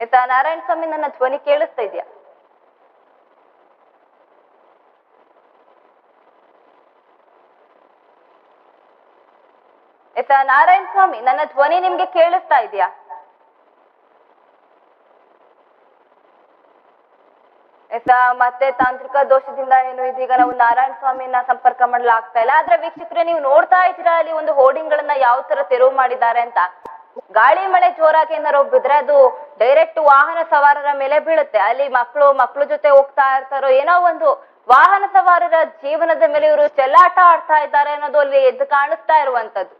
ಎಸ್ ನಾರಾಯಣ ಸ್ವಾಮಿ, ನನ್ನ ಧ್ವನಿ ಕೇಳಿಸ್ತಾ ಇದೆಯಾ? ಎಸ್ ನಾರಾಯಣ ಸ್ವಾಮಿ, ನನ್ನ ಧ್ವನಿ ನಿಮ್ಗೆ ಕೇಳಿಸ್ತಾ ಇದೆಯಾ? ಆಯ್ತಾ? ಮತ್ತೆ ತಾಂತ್ರಿಕ ದೋಷದಿಂದ ಏನು ಇದೀಗ ನಾವು ನಾರಾಯಣ ಸ್ವಾಮಿಯನ್ನ ಸಂಪರ್ಕ ಮಾಡಲಾಗ್ತಾ ಇಲ್ಲ. ಆದ್ರೆ ವೀಕ್ಷಕರೇ, ನೀವು ನೋಡ್ತಾ ಇದ್ದೀರಾ ಅಲ್ಲಿ ಒಂದು ಹೋರ್ಡಿಂಗ್ ಗಳನ್ನ ಯಾವ ತರ ತೆರವು ಮಾಡಿದ್ದಾರೆ ಅಂತ? ಗಾಳಿ, ಮಳೆ, ಜೋರಾಗಿ ಏನಾರು ಬಿದ್ರೆ ಅದು ಡೈರೆಕ್ಟ್ ವಾಹನ ಸವಾರರ ಮೇಲೆ ಬೀಳುತ್ತೆ. ಅಲ್ಲಿ ಮಕ್ಕಳು, ಮಕ್ಕಳ ಜೊತೆ ಹೋಗ್ತಾ ಇರ್ತಾರೋ ಏನೋ ಒಂದು ವಾಹನ ಸವಾರರ ಜೀವನದ ಮೇಲೆ ಇವರು ಚೆಲ್ಲಾಟ ಆಡ್ತಾ ಇದ್ದಾರೆ ಅನ್ನೋದು ಅಲ್ಲಿ ಎದ್ದು ಕಾಣಿಸ್ತಾ ಇರುವಂತದ್ದು.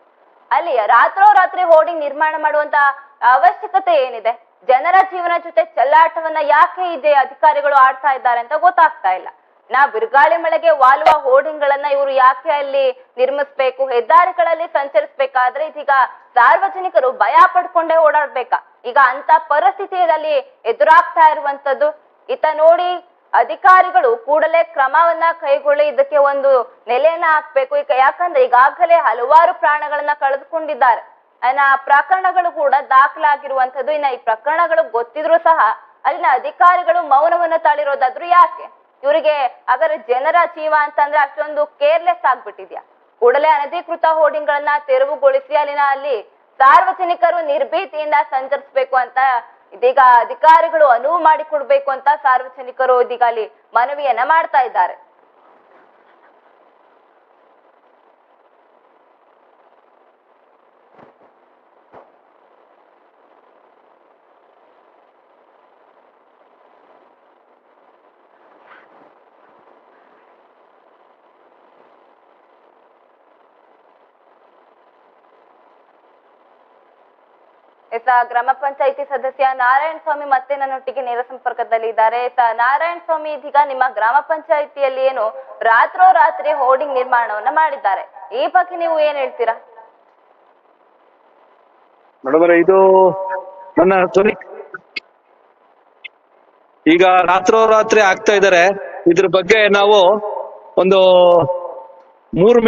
ಅಲ್ಲಿ ರಾತ್ರೋರಾತ್ರಿ ಹೋರ್ಡಿಂಗ್ ನಿರ್ಮಾಣ ಮಾಡುವಂತ ಅವಶ್ಯಕತೆ ಏನಿದೆ? ಜನರ ಜೀವನ ಜೊತೆ ಚಲ್ಲಾಟವನ್ನ ಯಾಕೆ ಇದೆ ಅಧಿಕಾರಿಗಳು ಆಡ್ತಾ ಇದ್ದಾರೆ ಅಂತ ಗೊತ್ತಾಗ್ತಾ ಇಲ್ಲ. ನಾ ಬಿರುಗಾಳಿ ಮಳೆಗೆ ವಾಲುವ ಹೋರ್ಡಿಂಗ್ ಗಳನ್ನ ಇವರು ಯಾಕೆ ಅಲ್ಲಿ ನಿರ್ಮಿಸ್ಬೇಕು? ಹೆದ್ದಾರಿಗಳಲ್ಲಿ ಸಂಚರಿಸ್ಬೇಕಾದ್ರೆ ಇದೀಗ ಸಾರ್ವಜನಿಕರು ಭಯ ಪಡ್ಕೊಂಡೇ ಓಡಾಡ್ಬೇಕಾ? ಈಗ ಅಂತ ಪರಿಸ್ಥಿತಿಯಲ್ಲಿ ಎದುರಾಗ್ತಾ ಇರುವಂತದ್ದು ಇತ್ತ ನೋಡಿ ಅಧಿಕಾರಿಗಳು ಕೂಡಲೇ ಕ್ರಮವನ್ನ ಕೈಗೊಳ್ಳಿ ಇದಕ್ಕೆ ಒಂದು ನೆಲೆಯನ್ನ ಹಾಕ್ಬೇಕು. ಈಗ ಯಾಕಂದ್ರೆ ಈಗಾಗಲೇ ಹಲವಾರು ಪ್ರಾಣಗಳನ್ನ ಕಳೆದುಕೊಂಡಿದ್ದಾರೆ. ಆ ಪ್ರಕರಣಗಳು ಕೂಡ ದಾಖಲಾಗಿರುವಂತದ್ದು ಇನ್ನ ಈ ಪ್ರಕರಣಗಳು ಗೊತ್ತಿದ್ರು ಸಹ ಅಲ್ಲಿನ ಅಧಿಕಾರಿಗಳು ಮೌನವನ್ನ ತಾಳಿರೋದಾದ್ರು ಯಾಕೆ? ಇವರಿಗೆ ಅದರ ಜನರ ಜೀವ ಅಂತಂದ್ರೆ ಅಷ್ಟೊಂದು ಕೇರ್ಲೆಸ್ ಆಗ್ಬಿಟ್ಟಿದ್ಯಾ? ಕೂಡಲೇ ಅನಧಿಕೃತ ಹೋರ್ಡಿಂಗ್ ಗಳನ್ನ ತೆರವುಗೊಳಿಸಿ ಅಲ್ಲಿನ ಅಲ್ಲಿ ಸಾರ್ವಜನಿಕರು ನಿರ್ಭೀತಿಯಿಂದ ಸಂಚರಿಸಬೇಕು ಅಂತ ಇದೀಗ ಅಧಿಕಾರಿಗಳು ಅನುವು ಮಾಡಿಕೊಡ್ಬೇಕು ಅಂತ ಸಾರ್ವಜನಿಕರು ಇದೀಗ ಅಲ್ಲಿ ಮನವಿಯನ್ನ ಮಾಡ್ತಾ ಇದ್ದಾರೆ ಎಸ ಗ್ರಾಮ ಪಂಚಾಯಿತಿ ಸದಸ್ಯ ನಾರಾಯಣ ಸ್ವಾಮಿ ಮತ್ತೆ ನನ್ನೊಟ್ಟಿಗೆ ನೇರ ಸಂಪರ್ಕದಲ್ಲಿ ಇದ್ದಾರೆ. ನಾರಾಯಣ ಸ್ವಾಮಿ ಇದೀಗ ನಿಮ್ಮ ಗ್ರಾಮ ಪಂಚಾಯಿತಿಯಲ್ಲಿ ಏನು ರಾತ್ರೋರಾತ್ರಿ ಹೋರ್ಡಿಂಗ್ ನಿರ್ಮಾಣವನ್ನ ಮಾಡಿದ್ದಾರೆ. ಈ ಬಗ್ಗೆ ನೀವು ಏನ್ ಹೇಳ್ತೀರಾ? ಇದು ನನ್ನ ಈಗ ರಾತ್ರೋರಾತ್ರಿ ಆಗ್ತಾ ಇದಾರೆ ಇದ್ರ ಬಗ್ಗೆ ನಾವು ಒಂದು ಮೂರು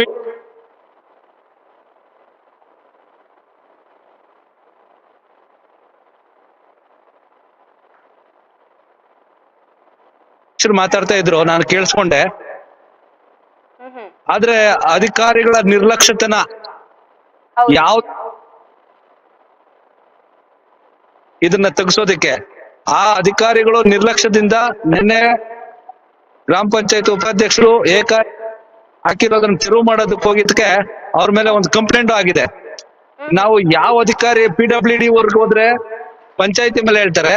ಮೀ ಮಾತಾಡ್ತಾ ಇದ್ರು ನಾನು ಕೇಳಿಸ್ಕೊಂಡೆ. ಆದ್ರೆ ಅಧಿಕಾರಿಗಳ ನಿರ್ಲಕ್ಷ್ಯತನ ಯಾವ ಇದನ್ನ ತೆಗೆಸೋದಕ್ಕೆ? ಆ ಅಧಿಕಾರಿಗಳು ನಿರ್ಲಕ್ಷ್ಯದಿಂದ ನಿನ್ನೆ ಗ್ರಾಮ ಪಂಚಾಯತ್ ಉಪಾಧ್ಯಕ್ಷರು ಏಕ ಹಾಕಿರೋದನ್ನ ತೆರವು ಮಾಡೋದಕ್ಕೆ ಹೋಗಿದ್ದಕ್ಕೆ ಅವ್ರ ಮೇಲೆ ಒಂದು ಕಂಪ್ಲೇಂಟ್ ಆಗಿದೆ. ನಾವು ಯಾವ ಅಧಿಕಾರಿ ಪಿ ಡಬ್ಲ್ಯೂ ಡಿ ವರ್ಗ್ ಹೋದ್ರೆ ಪಂಚಾಯತಿ ಮೇಲೆ ಹೇಳ್ತಾರೆ.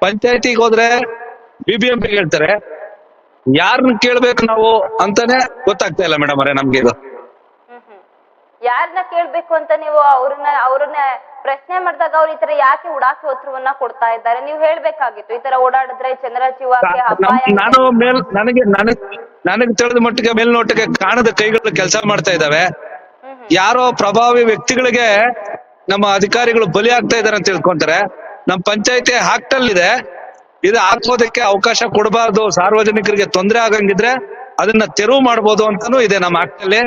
ಪಂಚಾಯತಿಗೆ ಹೋದ್ರೆ ಬಿ ಬಿ ಎಂ ಹೇಳ್ತಾರೆ. ಯಾರನ್ನ ಕೇಳ್ಬೇಕು ನಾವು ಅಂತಾನೆ ಗೊತ್ತಾಗ್ತಾ ಇಲ್ಲ ಮೇಡಮ್ ಅವರೇ ನಮ್ಗೆ ಇದು. ಯಾರನ್ನ ಕೇಳ್ಬೇಕು ಅಂತ ನೀವು ಅವ್ರನ್ನ ಅವ್ರನ್ನ ಪ್ರಶ್ನೆ ಮಾಡಿದಾಗ ಅವ್ರು ಈ ತರ ಯಾಕೆ ಉಡಾಫಿ ಉತ್ತರವನ್ನ ಕೊಡ್ತಾ ಇದ್ದಾರೆ? ನೀವು ಹೇಳ್ಬೇಕಾಗಿತ್ತು ಈ ತರ ಓಡಾಡಿದ್ರೆ ಜನರ ಜೀವಕ್ಕೆ ಅಪಾಯ ನಾನು ಮೇಲ್ ನನಗೆ ನನಗ್ ನನಗೆ ತಿಳಿದ ಮಟ್ಟಿಗೆ ಮೇಲ್ನೋಟಕ್ಕೆ ಕಾಣದ ಕೈಗಳು ಕೆಲಸ ಮಾಡ್ತಾ ಹ್ಮ್ ಯಾರೋ ಪ್ರಭಾವಿ ವ್ಯಕ್ತಿಗಳಿಗೆ ನಮ್ಮ ಅಧಿಕಾರಿಗಳು ಬಲಿ ಆಗ್ತಾ ಇದಾರೆ ಅಂತ ತಿಳ್ಕೊಂತಾರೆ. ನಮ್ ಪಂಚಾಯತಿ ಇದೆ ಇದು ಹಾಕೋದಕ್ಕೆ ಅವಕಾಶ ಕೊಡಬಾರ್ದು. ಸಾರ್ವಜನಿಕರಿಗೆ ತೊಂದರೆ ಆಗಂಗಿದ್ರೆ ಅದನ್ನ ತೆರವು ಮಾಡ್ಬೋದು ಅಂತಾನು ಇದೆ ನಮ್ಮ ಆಕ್ಟಲ್ಲಿ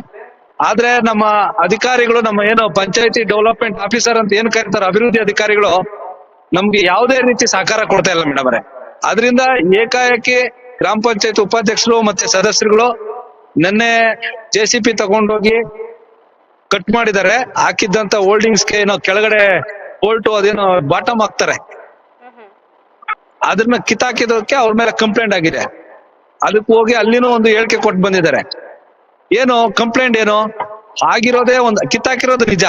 ಆದ್ರೆ ನಮ್ಮ ಅಧಿಕಾರಿಗಳು, ನಮ್ಮ ಏನು ಪಂಚಾಯತಿ ಡೆವಲಪ್ಮೆಂಟ್ ಆಫೀಸರ್ ಅಂತ ಏನ್ ಕರೀತಾರೆ, ಅಭಿವೃದ್ಧಿ ಅಧಿಕಾರಿಗಳು ನಮ್ಗೆ ಯಾವುದೇ ರೀತಿ ಸಹಕಾರ ಕೊಡ್ತಾ ಇಲ್ಲ ಮೇಡಮ್ ಅವರೇ. ಅದರಿಂದ ಏಕಾಏಕಿ ಗ್ರಾಮ ಪಂಚಾಯತ್ ಉಪಾಧ್ಯಕ್ಷರು ಮತ್ತೆ ಸದಸ್ಯರುಗಳು ನಿನ್ನೆ ಜೆ ಸಿ ಪಿ ತಗೊಂಡೋಗಿ ಕಟ್ ಮಾಡಿದ್ದಾರೆ. ಹಾಕಿದ್ದಂತ ಹೋಲ್ಡಿಂಗ್ಸ್ಗೆ ಏನೋ ಕೆಳಗಡೆ ಬೋಲ್ಟು ಅದೇನೋ ಬಾಟಮ್ ಹಾಕ್ತಾರೆ. ಅದನ್ನ ಕಿತ್ತಾಕಿದಕ್ಕೆ ಅವ್ರ ಮೇಲೆ ಕಂಪ್ಲೇಂಟ್ ಆಗಿದೆ. ಅದಕ್ಕೆ ಹೋಗಿ ಅಲ್ಲಿನೂ ಒಂದು ಹೇಳಿಕೆ ಕೊಟ್ಟು ಬಂದಿದ್ದಾರೆ. ಏನು ಕಂಪ್ಲೇಂಟ್ ಏನು? ಆಗಿರೋದೇ ಒಂದು, ಕಿತ್ತಾಕಿರೋದು ನಿಜ.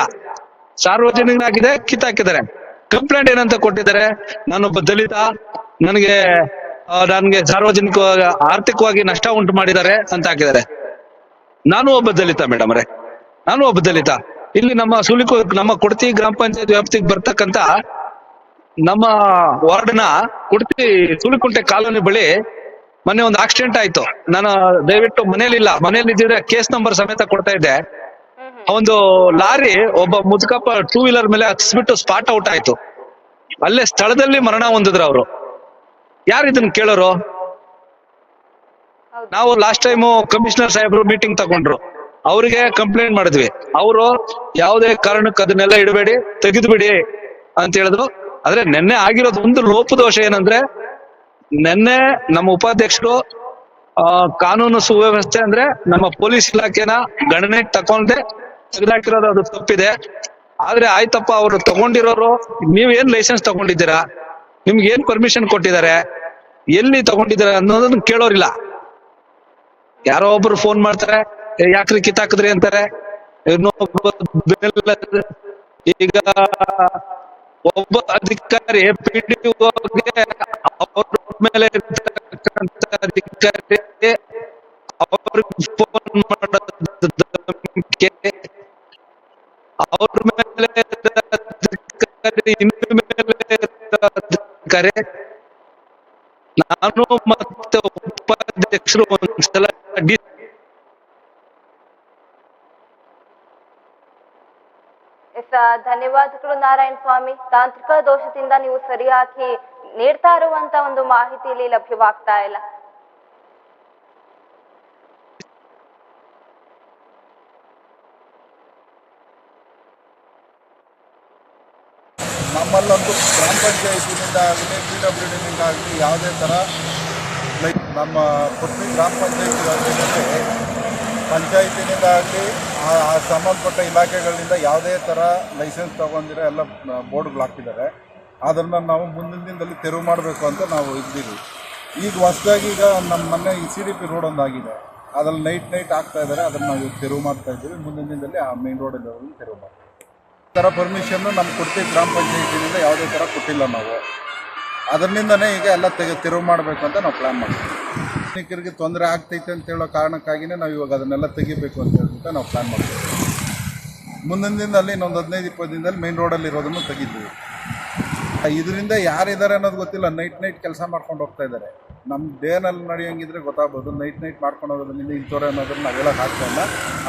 ಸಾರ್ವಜನಿಕನಾಗಿದೆ, ಕಿತ್ತಾಕಿದ್ದಾರೆ. ಕಂಪ್ಲೇಂಟ್ ಏನಂತ ಕೊಟ್ಟಿದ್ದಾರೆ? ನಾನೊಬ್ಬ ದಲಿತ, ನನಗೆ ನನಗೆ ಸಾರ್ವಜನಿಕ, ಆರ್ಥಿಕವಾಗಿ ನಷ್ಟ ಉಂಟು ಮಾಡಿದ್ದಾರೆ ಅಂತ ಹಾಕಿದ್ದಾರೆ. ನಾನು ಒಬ್ಬ ದಲಿತ ಮೇಡಮ್ ನಾನು ಒಬ್ಬ ದಲಿತ. ಇಲ್ಲಿ ನಮ್ಮ ಸುಲಿಕು ನಮ್ಮ ಕೊಡತಿ ಗ್ರಾಮ ಪಂಚಾಯತ್ ವ್ಯಾಪ್ತಿಗೆ ಬರ್ತಕ್ಕಂತ ನಮ್ಮ ವಾರ್ಡ್ನ ಕುಡ್ತಿ ಸುಳಿಕುಂಟೆ ಕಾಲೋನಿ ಬಳಿ ಮೊನ್ನೆ ಒಂದು ಆಕ್ಸಿಡೆಂಟ್ ಆಯ್ತು. ನಾನು ದಯವಿಟ್ಟು ಮನೇಲಿಲ್ಲ ಮನೇಲಿ ಇದ್ದಿದ್ರೆ ಕೇಸ್ ನಂಬರ್ ಸಮೇತ ಕೊಡ್ತಾ ಇದ್ದೆ. ಒಂದು ಲಾರಿ ಒಬ್ಬ ಮುದುಕಪ್ಪ ಟೂ ವೀಲರ್ ಮೇಲೆ ಹತ್ಸ್ಬಿಟ್ಟು ಸ್ಪಾಟ್ ಔಟ್ ಆಯ್ತು. ಅಲ್ಲೇ ಸ್ಥಳದಲ್ಲಿ ಮರಣ ಹೊಂದಿದ್ರು ಅವರು. ಯಾರು ಇದನ್ನ ಕೇಳೋರು? ನಾವು ಲಾಸ್ಟ್ ಟೈಮು ಕಮಿಷನರ್ ಸಾಹೇಬ್ರು ಮೀಟಿಂಗ್ ತಗೊಂಡ್ರು. ಅವರಿಗೆ ಕಂಪ್ಲೇಂಟ್ ಮಾಡಿದ್ವಿ. ಅವರು ಯಾವುದೇ ಕಾರಣಕ್ಕೆ ಅದನ್ನೆಲ್ಲ ಇಡಬೇಡಿ ತೆಗೆದ್ಬಿಡಿ ಅಂತ ಹೇಳಿದ್ರು. ಆದ್ರೆ ನಿನ್ನೆ ಆಗಿರೋದು ಒಂದು ಲೋಪದೋಷ ಏನಂದ್ರೆ ನಿನ್ನೆ ನಮ್ಮ ಉಪಾಧ್ಯಕ್ಷರು ಕಾನೂನು ಸುವ್ಯವಸ್ಥೆ ಅಂದ್ರೆ ನಮ್ಮ ಪೊಲೀಸ್ ಇಲಾಖೆನ ಗಣನೆ ತಕೊಂಡೆ ತೆಗೆದಾಕಿರೋದು ಅದು ತಪ್ಪಿದೆ. ಆದ್ರೆ ಆಯ್ತಪ್ಪ ಅವರು ತಗೊಂಡಿರೋರು ನೀವ್ ಏನ್ ಲೈಸೆನ್ಸ್ ತಗೊಂಡಿದ್ದೀರಾ? ನಿಮ್ಗೆ ಏನ್ ಪರ್ಮಿಷನ್ ಕೊಟ್ಟಿದ್ದಾರೆ? ಎಲ್ಲಿ ತಗೊಂಡಿದ್ದೀರಾ ಅನ್ನೋದನ್ನ ಕೇಳೋರಿಲ್ಲ. ಯಾರೋ ಒಬ್ರು ಫೋನ್ ಮಾಡ್ತಾರೆ "ಏ, ಯಾಕ್ರಿ ಕಿತ್ತಾಕಿದ್ರಿ? ಅಂತಾರೆ. ಈಗ ಒಬ್ಬ ಅಧಿಕಾರಿ ಪಿಡಿಒಗೆ ಅವ್ರ ಮೇಲೆ ಇರ್ತಕ್ಕಂಥ ಅಧಿಕಾರಿ ಅವ್ರಿಗೆ ಫೋನ್ ಮಾಡೋದಕ್ಕೆ ಅವ್ರ ಮೇಲೆ ಅಧಿಕಾರಿ, ಇನ್ನು ಮೇಲೆ ಅಧಿಕಾರಿ. ನಾನು ಮತ್ತೆ ಉಪಾಧ್ಯಕ್ಷರು ಒಂದ್ಸಲ ಡಿ ಧನ್ಯವಾದಗಳು ನಾರಾಯಣ ಸ್ವಾಮಿ. ತಾಂತ್ರಿಕ ದೋಷದಿಂದ ನೀವು ಸರಿಯಾಗಿ ನೀಡ್ತಾ ಇರುವಂತ ಒಂದು ಮಾಹಿತಿ ಇಲ್ಲಿ ಲಭ್ಯವಾಗ್ತಾ ಇಲ್ಲ. ನಮ್ಮಲ್ಲೊಂದು ಗ್ರಾಮ ಪಂಚಾಯತಿನಿಂದ ಆಗಲಿ ಪಿ ಡಬ್ಲ್ಯೂ ಡಿನಿಂದ ಆಗಲಿ ಯಾವುದೇ ಥರ ಲೈಕ್ ನಮ್ಮ ಪ್ರತಿ ಗ್ರಾಮ ಪಂಚಾಯಿತಿ ಪಂಚಾಯತಿನಿಂದ ಆಗಲಿ ಸಂಬಂಧಪಟ್ಟ ಇಲಾಖೆಗಳಿಂದ ಯಾವುದೇ ಥರ ಲೈಸೆನ್ಸ್ ತೊಗೊಂಡಿರೋ ಎಲ್ಲ ಬೋರ್ಡ್ಗಳು ಹಾಕಿದ್ದಾರೆ. ಅದನ್ನು ನಾವು ಮುಂದಿನ ದಿನದಲ್ಲಿ ತೆರವು ಮಾಡಬೇಕು ಅಂತ ನಾವು ಇದ್ದೀವಿ. ಈಗ ಹೊಸದಾಗಿ ಈಗ ನಮ್ಮ ಮೊನ್ನೆ ಈ ಸಿ ಡಿ ಪಿ ರೋಡ್ ಒಂದಾಗಿದೆ. ಅದ್ರಲ್ಲಿ ನೈಟ್ ನೈಟ್ ಆಗ್ತಾ ಇದ್ದಾರೆ. ಅದನ್ನು ನಾವು ತೆರು ತೆರವು ಮಾಡ್ತಾ ಇದ್ದೀವಿ. ಮುಂದಿನ ದಿನದಲ್ಲಿ ಆ ಮೇನ್ ರೋಡಲ್ಲಿ ತೆರವು ಮಾಡ್ತೀವಿ. ಈ ಥರ ಪರ್ಮಿಷನ್ನು ನಮ್ಗೆ ಕೊಡ್ತೀವಿ ಗ್ರಾಮ ಪಂಚಾಯತಿನಿಂದ ಯಾವುದೇ ಥರ ಕೊಟ್ಟಿಲ್ಲ ನಾವು. ಅದರಿಂದನೇ ಈಗ ಎಲ್ಲ ತೆಗೆ, ತೆರವು ಮಾಡಬೇಕು ಅಂತ ನಾವು ಪ್ಲ್ಯಾನ್ ಮಾಡ್ತೀವಿ. ಸೈನಿಕರಿಗೆ ತೊಂದರೆ ಆಗ್ತೈತೆ ಅಂತ ಹೇಳೋ ಕಾರಣಕ್ಕಾಗಿಯೇ ನಾವು ಇವಾಗ ಅದನ್ನೆಲ್ಲ ತೆಗಿಬೇಕು ಅಂತ ಹೇಳ್ಬಿಟ್ಟು ನಾವು ಪ್ಲ್ಯಾನ್ ಮಾಡ್ತೀವಿ. ಮುಂದಿನ ದಿನದಲ್ಲಿ, ಇನ್ನೊಂದು ಹದಿನೈದು, ಇಪ್ಪತ್ತು ದಿನದಲ್ಲಿ ಮೇನ್ ರೋಡಲ್ಲಿ ಇರೋದನ್ನು ತೆಗಿತೀವಿ. ಇದರಿಂದ ಯಾರಿದ್ದಾರೆ ಅನ್ನೋದು ಗೊತ್ತಿಲ್ಲ. ನೈಟ್ ನೈಟ್ ಕೆಲಸ ಮಾಡ್ಕೊಂಡು ಹೋಗ್ತಾ ಇದ್ದಾರೆ ನಮ್ಮ ಡೇನಲ್ಲಿ ನಡೆಯೋಂಗಿದ್ರೆ ಗೊತ್ತಾಗ್ಬೋದು. ನೈಟ್ ನೈಟ್ ಮಾಡ್ಕೊಂಡು ಹೋಗೋದ್ರಿಂದ ಇಂಥವ್ರೆ ಅನ್ನೋದನ್ನ ನಾವು ಹೇಳೋಕೆ ಆಗ್ತಾ ಇಲ್ಲ.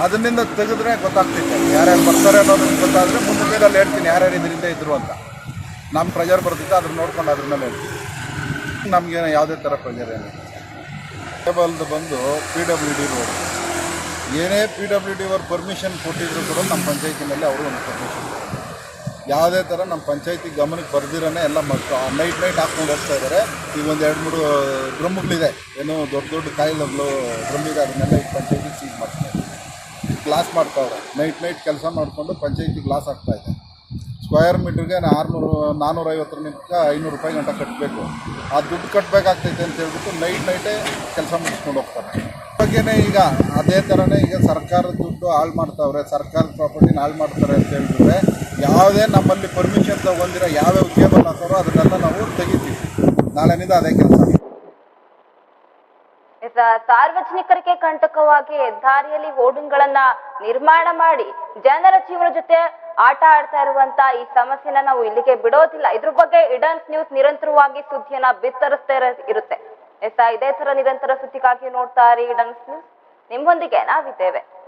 ಅದರಿಂದ ತೆಗೆದ್ರೆ ಗೊತ್ತಾಗ್ತೈತೆ. ಯಾರ್ಯಾರು ಬರ್ತಾರೆ ಅನ್ನೋದನ್ನ ಗೊತ್ತಾದರೆ ಮುಂದಿನ ದಿನದಲ್ಲಿ ಹೇಳ್ತೀನಿ. ಯಾರ್ಯಾರು ಇದರಿಂದ ಇದ್ರು ಅಂತ. ನಮ್ಮ ಪ್ರೆಜರ್ ಬರ್ತಿತ್ತು ಅದನ್ನು ನೋಡ್ಕೊಂಡು ಅದ್ರ ಮೇಲೆ ಹೇಳ್ತೀನಿ. ನಮಗೇನೋ ಯಾವುದೇ ಥರ ಪ್ರೆಜರ್ ಏನಿಲ್ಲ. ಟೇಬಲ್ದು ಬಂದು ಪಿ ಡಬ್ಲ್ಯೂ ಡಿ ರೋಡ್ ಏನೇ ಪಿ ಡಬ್ಲ್ಯೂ ಡಿ ಅವ್ರು ಪರ್ಮಿಷನ್ ಕೊಟ್ಟಿದ್ರು ಕೂಡ ನಮ್ಮ ಪಂಚಾಯತಿನಲ್ಲಿ ಅವರು ಒಂದು ಪರ್ಮಿಷನ್ ಯಾವುದೇ ಥರ ನಮ್ಮ ಪಂಚಾಯತಿ ಗಮನಕ್ಕೆ ಬರ್ದಿರೋನೆ ಎಲ್ಲ ಮಕ್ಕಳು ನೈಟ್ ನೈಟ್ ಹಾಕ್ಕೊಂಡು ಹೋಗ್ತಾ ಇದ್ದಾರೆ ಈಗ ಒಂದು ಎರಡು ಮೂರು ಡ್ರಮ್ಗಳಿದೆ. ಏನೋ ದೊಡ್ಡ ದೊಡ್ಡ ಕಾಯಿಲೆಗಳು ಡ್ರಮ್ ಇದೆ ಅದನ್ನೆಲ್ಲ ಈಗ ಪಂಚಾಯತಿ ಸೀಸ್ ಮಾಡ್ತಾ ಇದ್ದಾರೆ. ಗ್ಲಾಸ್ ಮಾಡ್ತಾವ್ರೆ ನೈಟ್ ನೈಟ್ ಕೆಲಸ ಮಾಡಿಕೊಂಡು ಪಂಚಾಯತಿ ಗ್ಲಾಸ್ ಆಗ್ತಾ ಇದೆ ಸ್ಕ್ವೇರ್ ಮೀಟ್ರಿಗೆ ಆರುನೂರು ನಾನ್ನೂರೈವತ್ತರಿಂದ ಐನೂರು ರೂಪಾಯಿ ಗಂಟೆ ಕಟ್ಟಬೇಕು. ಆ ದುಡ್ಡು ಕಟ್ಟಬೇಕಾಗ್ತೈತೆ ಅಂತ ಹೇಳ್ಬಿಟ್ಟು ನೈಟ್ ನೈಟೇ ಕೆಲಸ ಮುಗಿಸ್ಕೊಂಡು ಹೋಗ್ತಾರೆ. ಬಗ್ಗೆನೇ ಈಗ ಅದೇ ಥರನೇ ಈಗ ಸರ್ಕಾರದ ದುಡ್ಡು ಹಾಳು ಮಾಡ್ತಾವ್ರೆ, ಸರ್ಕಾರದ ಪ್ರಾಪರ್ಟಿನ ಹಾಳು ಮಾಡ್ತಾರೆ ಅಂತ ಹೇಳಿದ್ರೆ ಯಾವುದೇ ನಮ್ಮಲ್ಲಿ ಪರ್ಮಿಷನ್ ತಗೊಂಡಿರೋ ಯಾವ್ಯಾವ ಕೇಬಲ್ ಹಾಕೋರೋ ಅದನ್ನೆಲ್ಲ ನಾವು ತೆಗಿತೀವಿ. ನಾಳೆನಿಂದ ಅದೇ ಕೆಲಸ. ಸಾರ್ವಜನಿಕರಿಗೆ ಕಂಟಕವಾಗಿ ಹೆದ್ದಾರಿಯಲ್ಲಿ ಹೋರ್ಡಿಂಗ್ಗಳನ್ನ ನಿರ್ಮಾಣ ಮಾಡಿ ಜನರ ಜೀವನ ಜೊತೆ ಆಟ ಆಡ್ತಾ ಇರುವಂತ ಈ ಸಮಸ್ಯೆನ ನಾವು ಇಲ್ಲಿಗೆ ಬಿಡೋದಿಲ್ಲ. ಇದ್ರ ಬಗ್ಗೆ ಇಡನ್ಸ್ ನ್ಯೂಸ್ ನಿರಂತರವಾಗಿ ಸುದ್ದಿಯನ್ನ ಬಿತ್ತರಿಸ್ತಾ ಇರ- ಇರುತ್ತೆ. ಎಸ್ ಇದೇ ತರ ನಿರಂತರ ಸುದ್ದಿಗಾಗಿ ನೋಡ್ತಾ ಇಡನ್ಸ್ ನ್ಯೂಸ್. ನಿಮ್ಮೊಂದಿಗೆ ನಾವಿದ್ದೇವೆ.